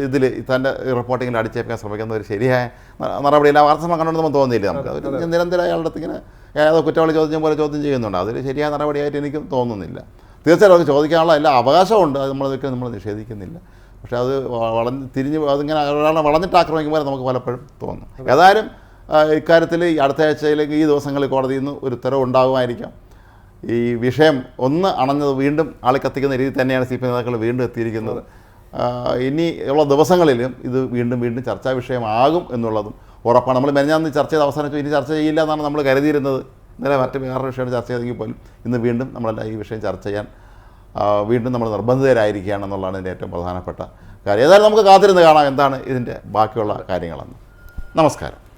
ഇതിൽ തന്റെ റിപ്പോർട്ടിങ്ങിൽ അടിച്ചേൽപ്പിക്കാൻ ശ്രമിക്കുന്ന ഒരു ശരിയായ നടപടിയില്ല വാർത്ത സമയം കണ്ടുകൊണ്ടൊന്നും തോന്നിയില്ല നമുക്ക്. അവർ നിരന്തരം അയാളുടെ അടുത്ത് ഇങ്ങനെ ഏതോ കുറ്റവാളി ചോദ്യം പോലെ ചോദ്യം ചെയ്യുന്നുണ്ട്. അതൊരു ശരിയായ നടപടിയായിട്ട് എനിക്കും തോന്നുന്നില്ല. തീർച്ചയായിട്ടും അവർക്ക് ചോദിക്കാനുള്ള എല്ലാ അവകാശമുണ്ട് അത് നമ്മളതൊക്കെ നമ്മൾ നിഷേധിക്കുന്നില്ല. പക്ഷേ അത് വളഞ്ഞ് തിരിഞ്ഞ് അതിങ്ങനെ ഒരാളെ വളഞ്ഞിട്ട് ആക്രമിക്കുമ്പോൾ നമുക്ക് പലപ്പോഴും തോന്നും. ഏതായാലും ഇക്കാര്യത്തിൽ ഈ അടുത്ത ആഴ്ചയിലേക്ക് ഈ ദിവസങ്ങളിൽ കോടതിയിൽ നിന്ന് ഒരു ഉത്തരവ് ഉണ്ടാകുമായിരിക്കാം. ഈ വിഷയം ഒന്ന് അണഞ്ഞത് വീണ്ടും ആളെ കത്തിക്കുന്ന രീതി തന്നെയാണ് സി പി നേതാക്കൾ വീണ്ടും എത്തിയിരിക്കുന്നത്. ഇനി ഉള്ള ദിവസങ്ങളിലും ഇത് വീണ്ടും വീണ്ടും ചർച്ചാ വിഷയമാകും എന്നുള്ളതും ഉറപ്പാണ്. നമ്മൾ മെനഞ്ഞാന്ന് ചർച്ച ചെയ്ത് അവസാനിച്ചു ഇനി ചർച്ച ചെയ്യില്ല എന്നാണ് നമ്മൾ കരുതിയിരുന്നത്. ഇന്നലെ മറ്റ് വേറൊരു വിഷയമാണ് ചർച്ച ചെയ്തെങ്കിൽ പോലും ഇന്ന് വീണ്ടും നമ്മളെല്ലാം ഈ വിഷയം ചർച്ച ചെയ്യാൻ വീണ്ടും നമ്മൾ നിർബന്ധിതരായിരിക്കുകയാണ് എന്നുള്ളതാണ് ഇതിന്റെ ഏറ്റവും പ്രധാനപ്പെട്ട കാര്യം. ഏതായാലും നമുക്ക് കാത്തിരുന്ന് കാണാം എന്താണ് ഇതിന്റെ ബാക്കിയുള്ള കാര്യങ്ങളെന്ന്. നമസ്കാരം.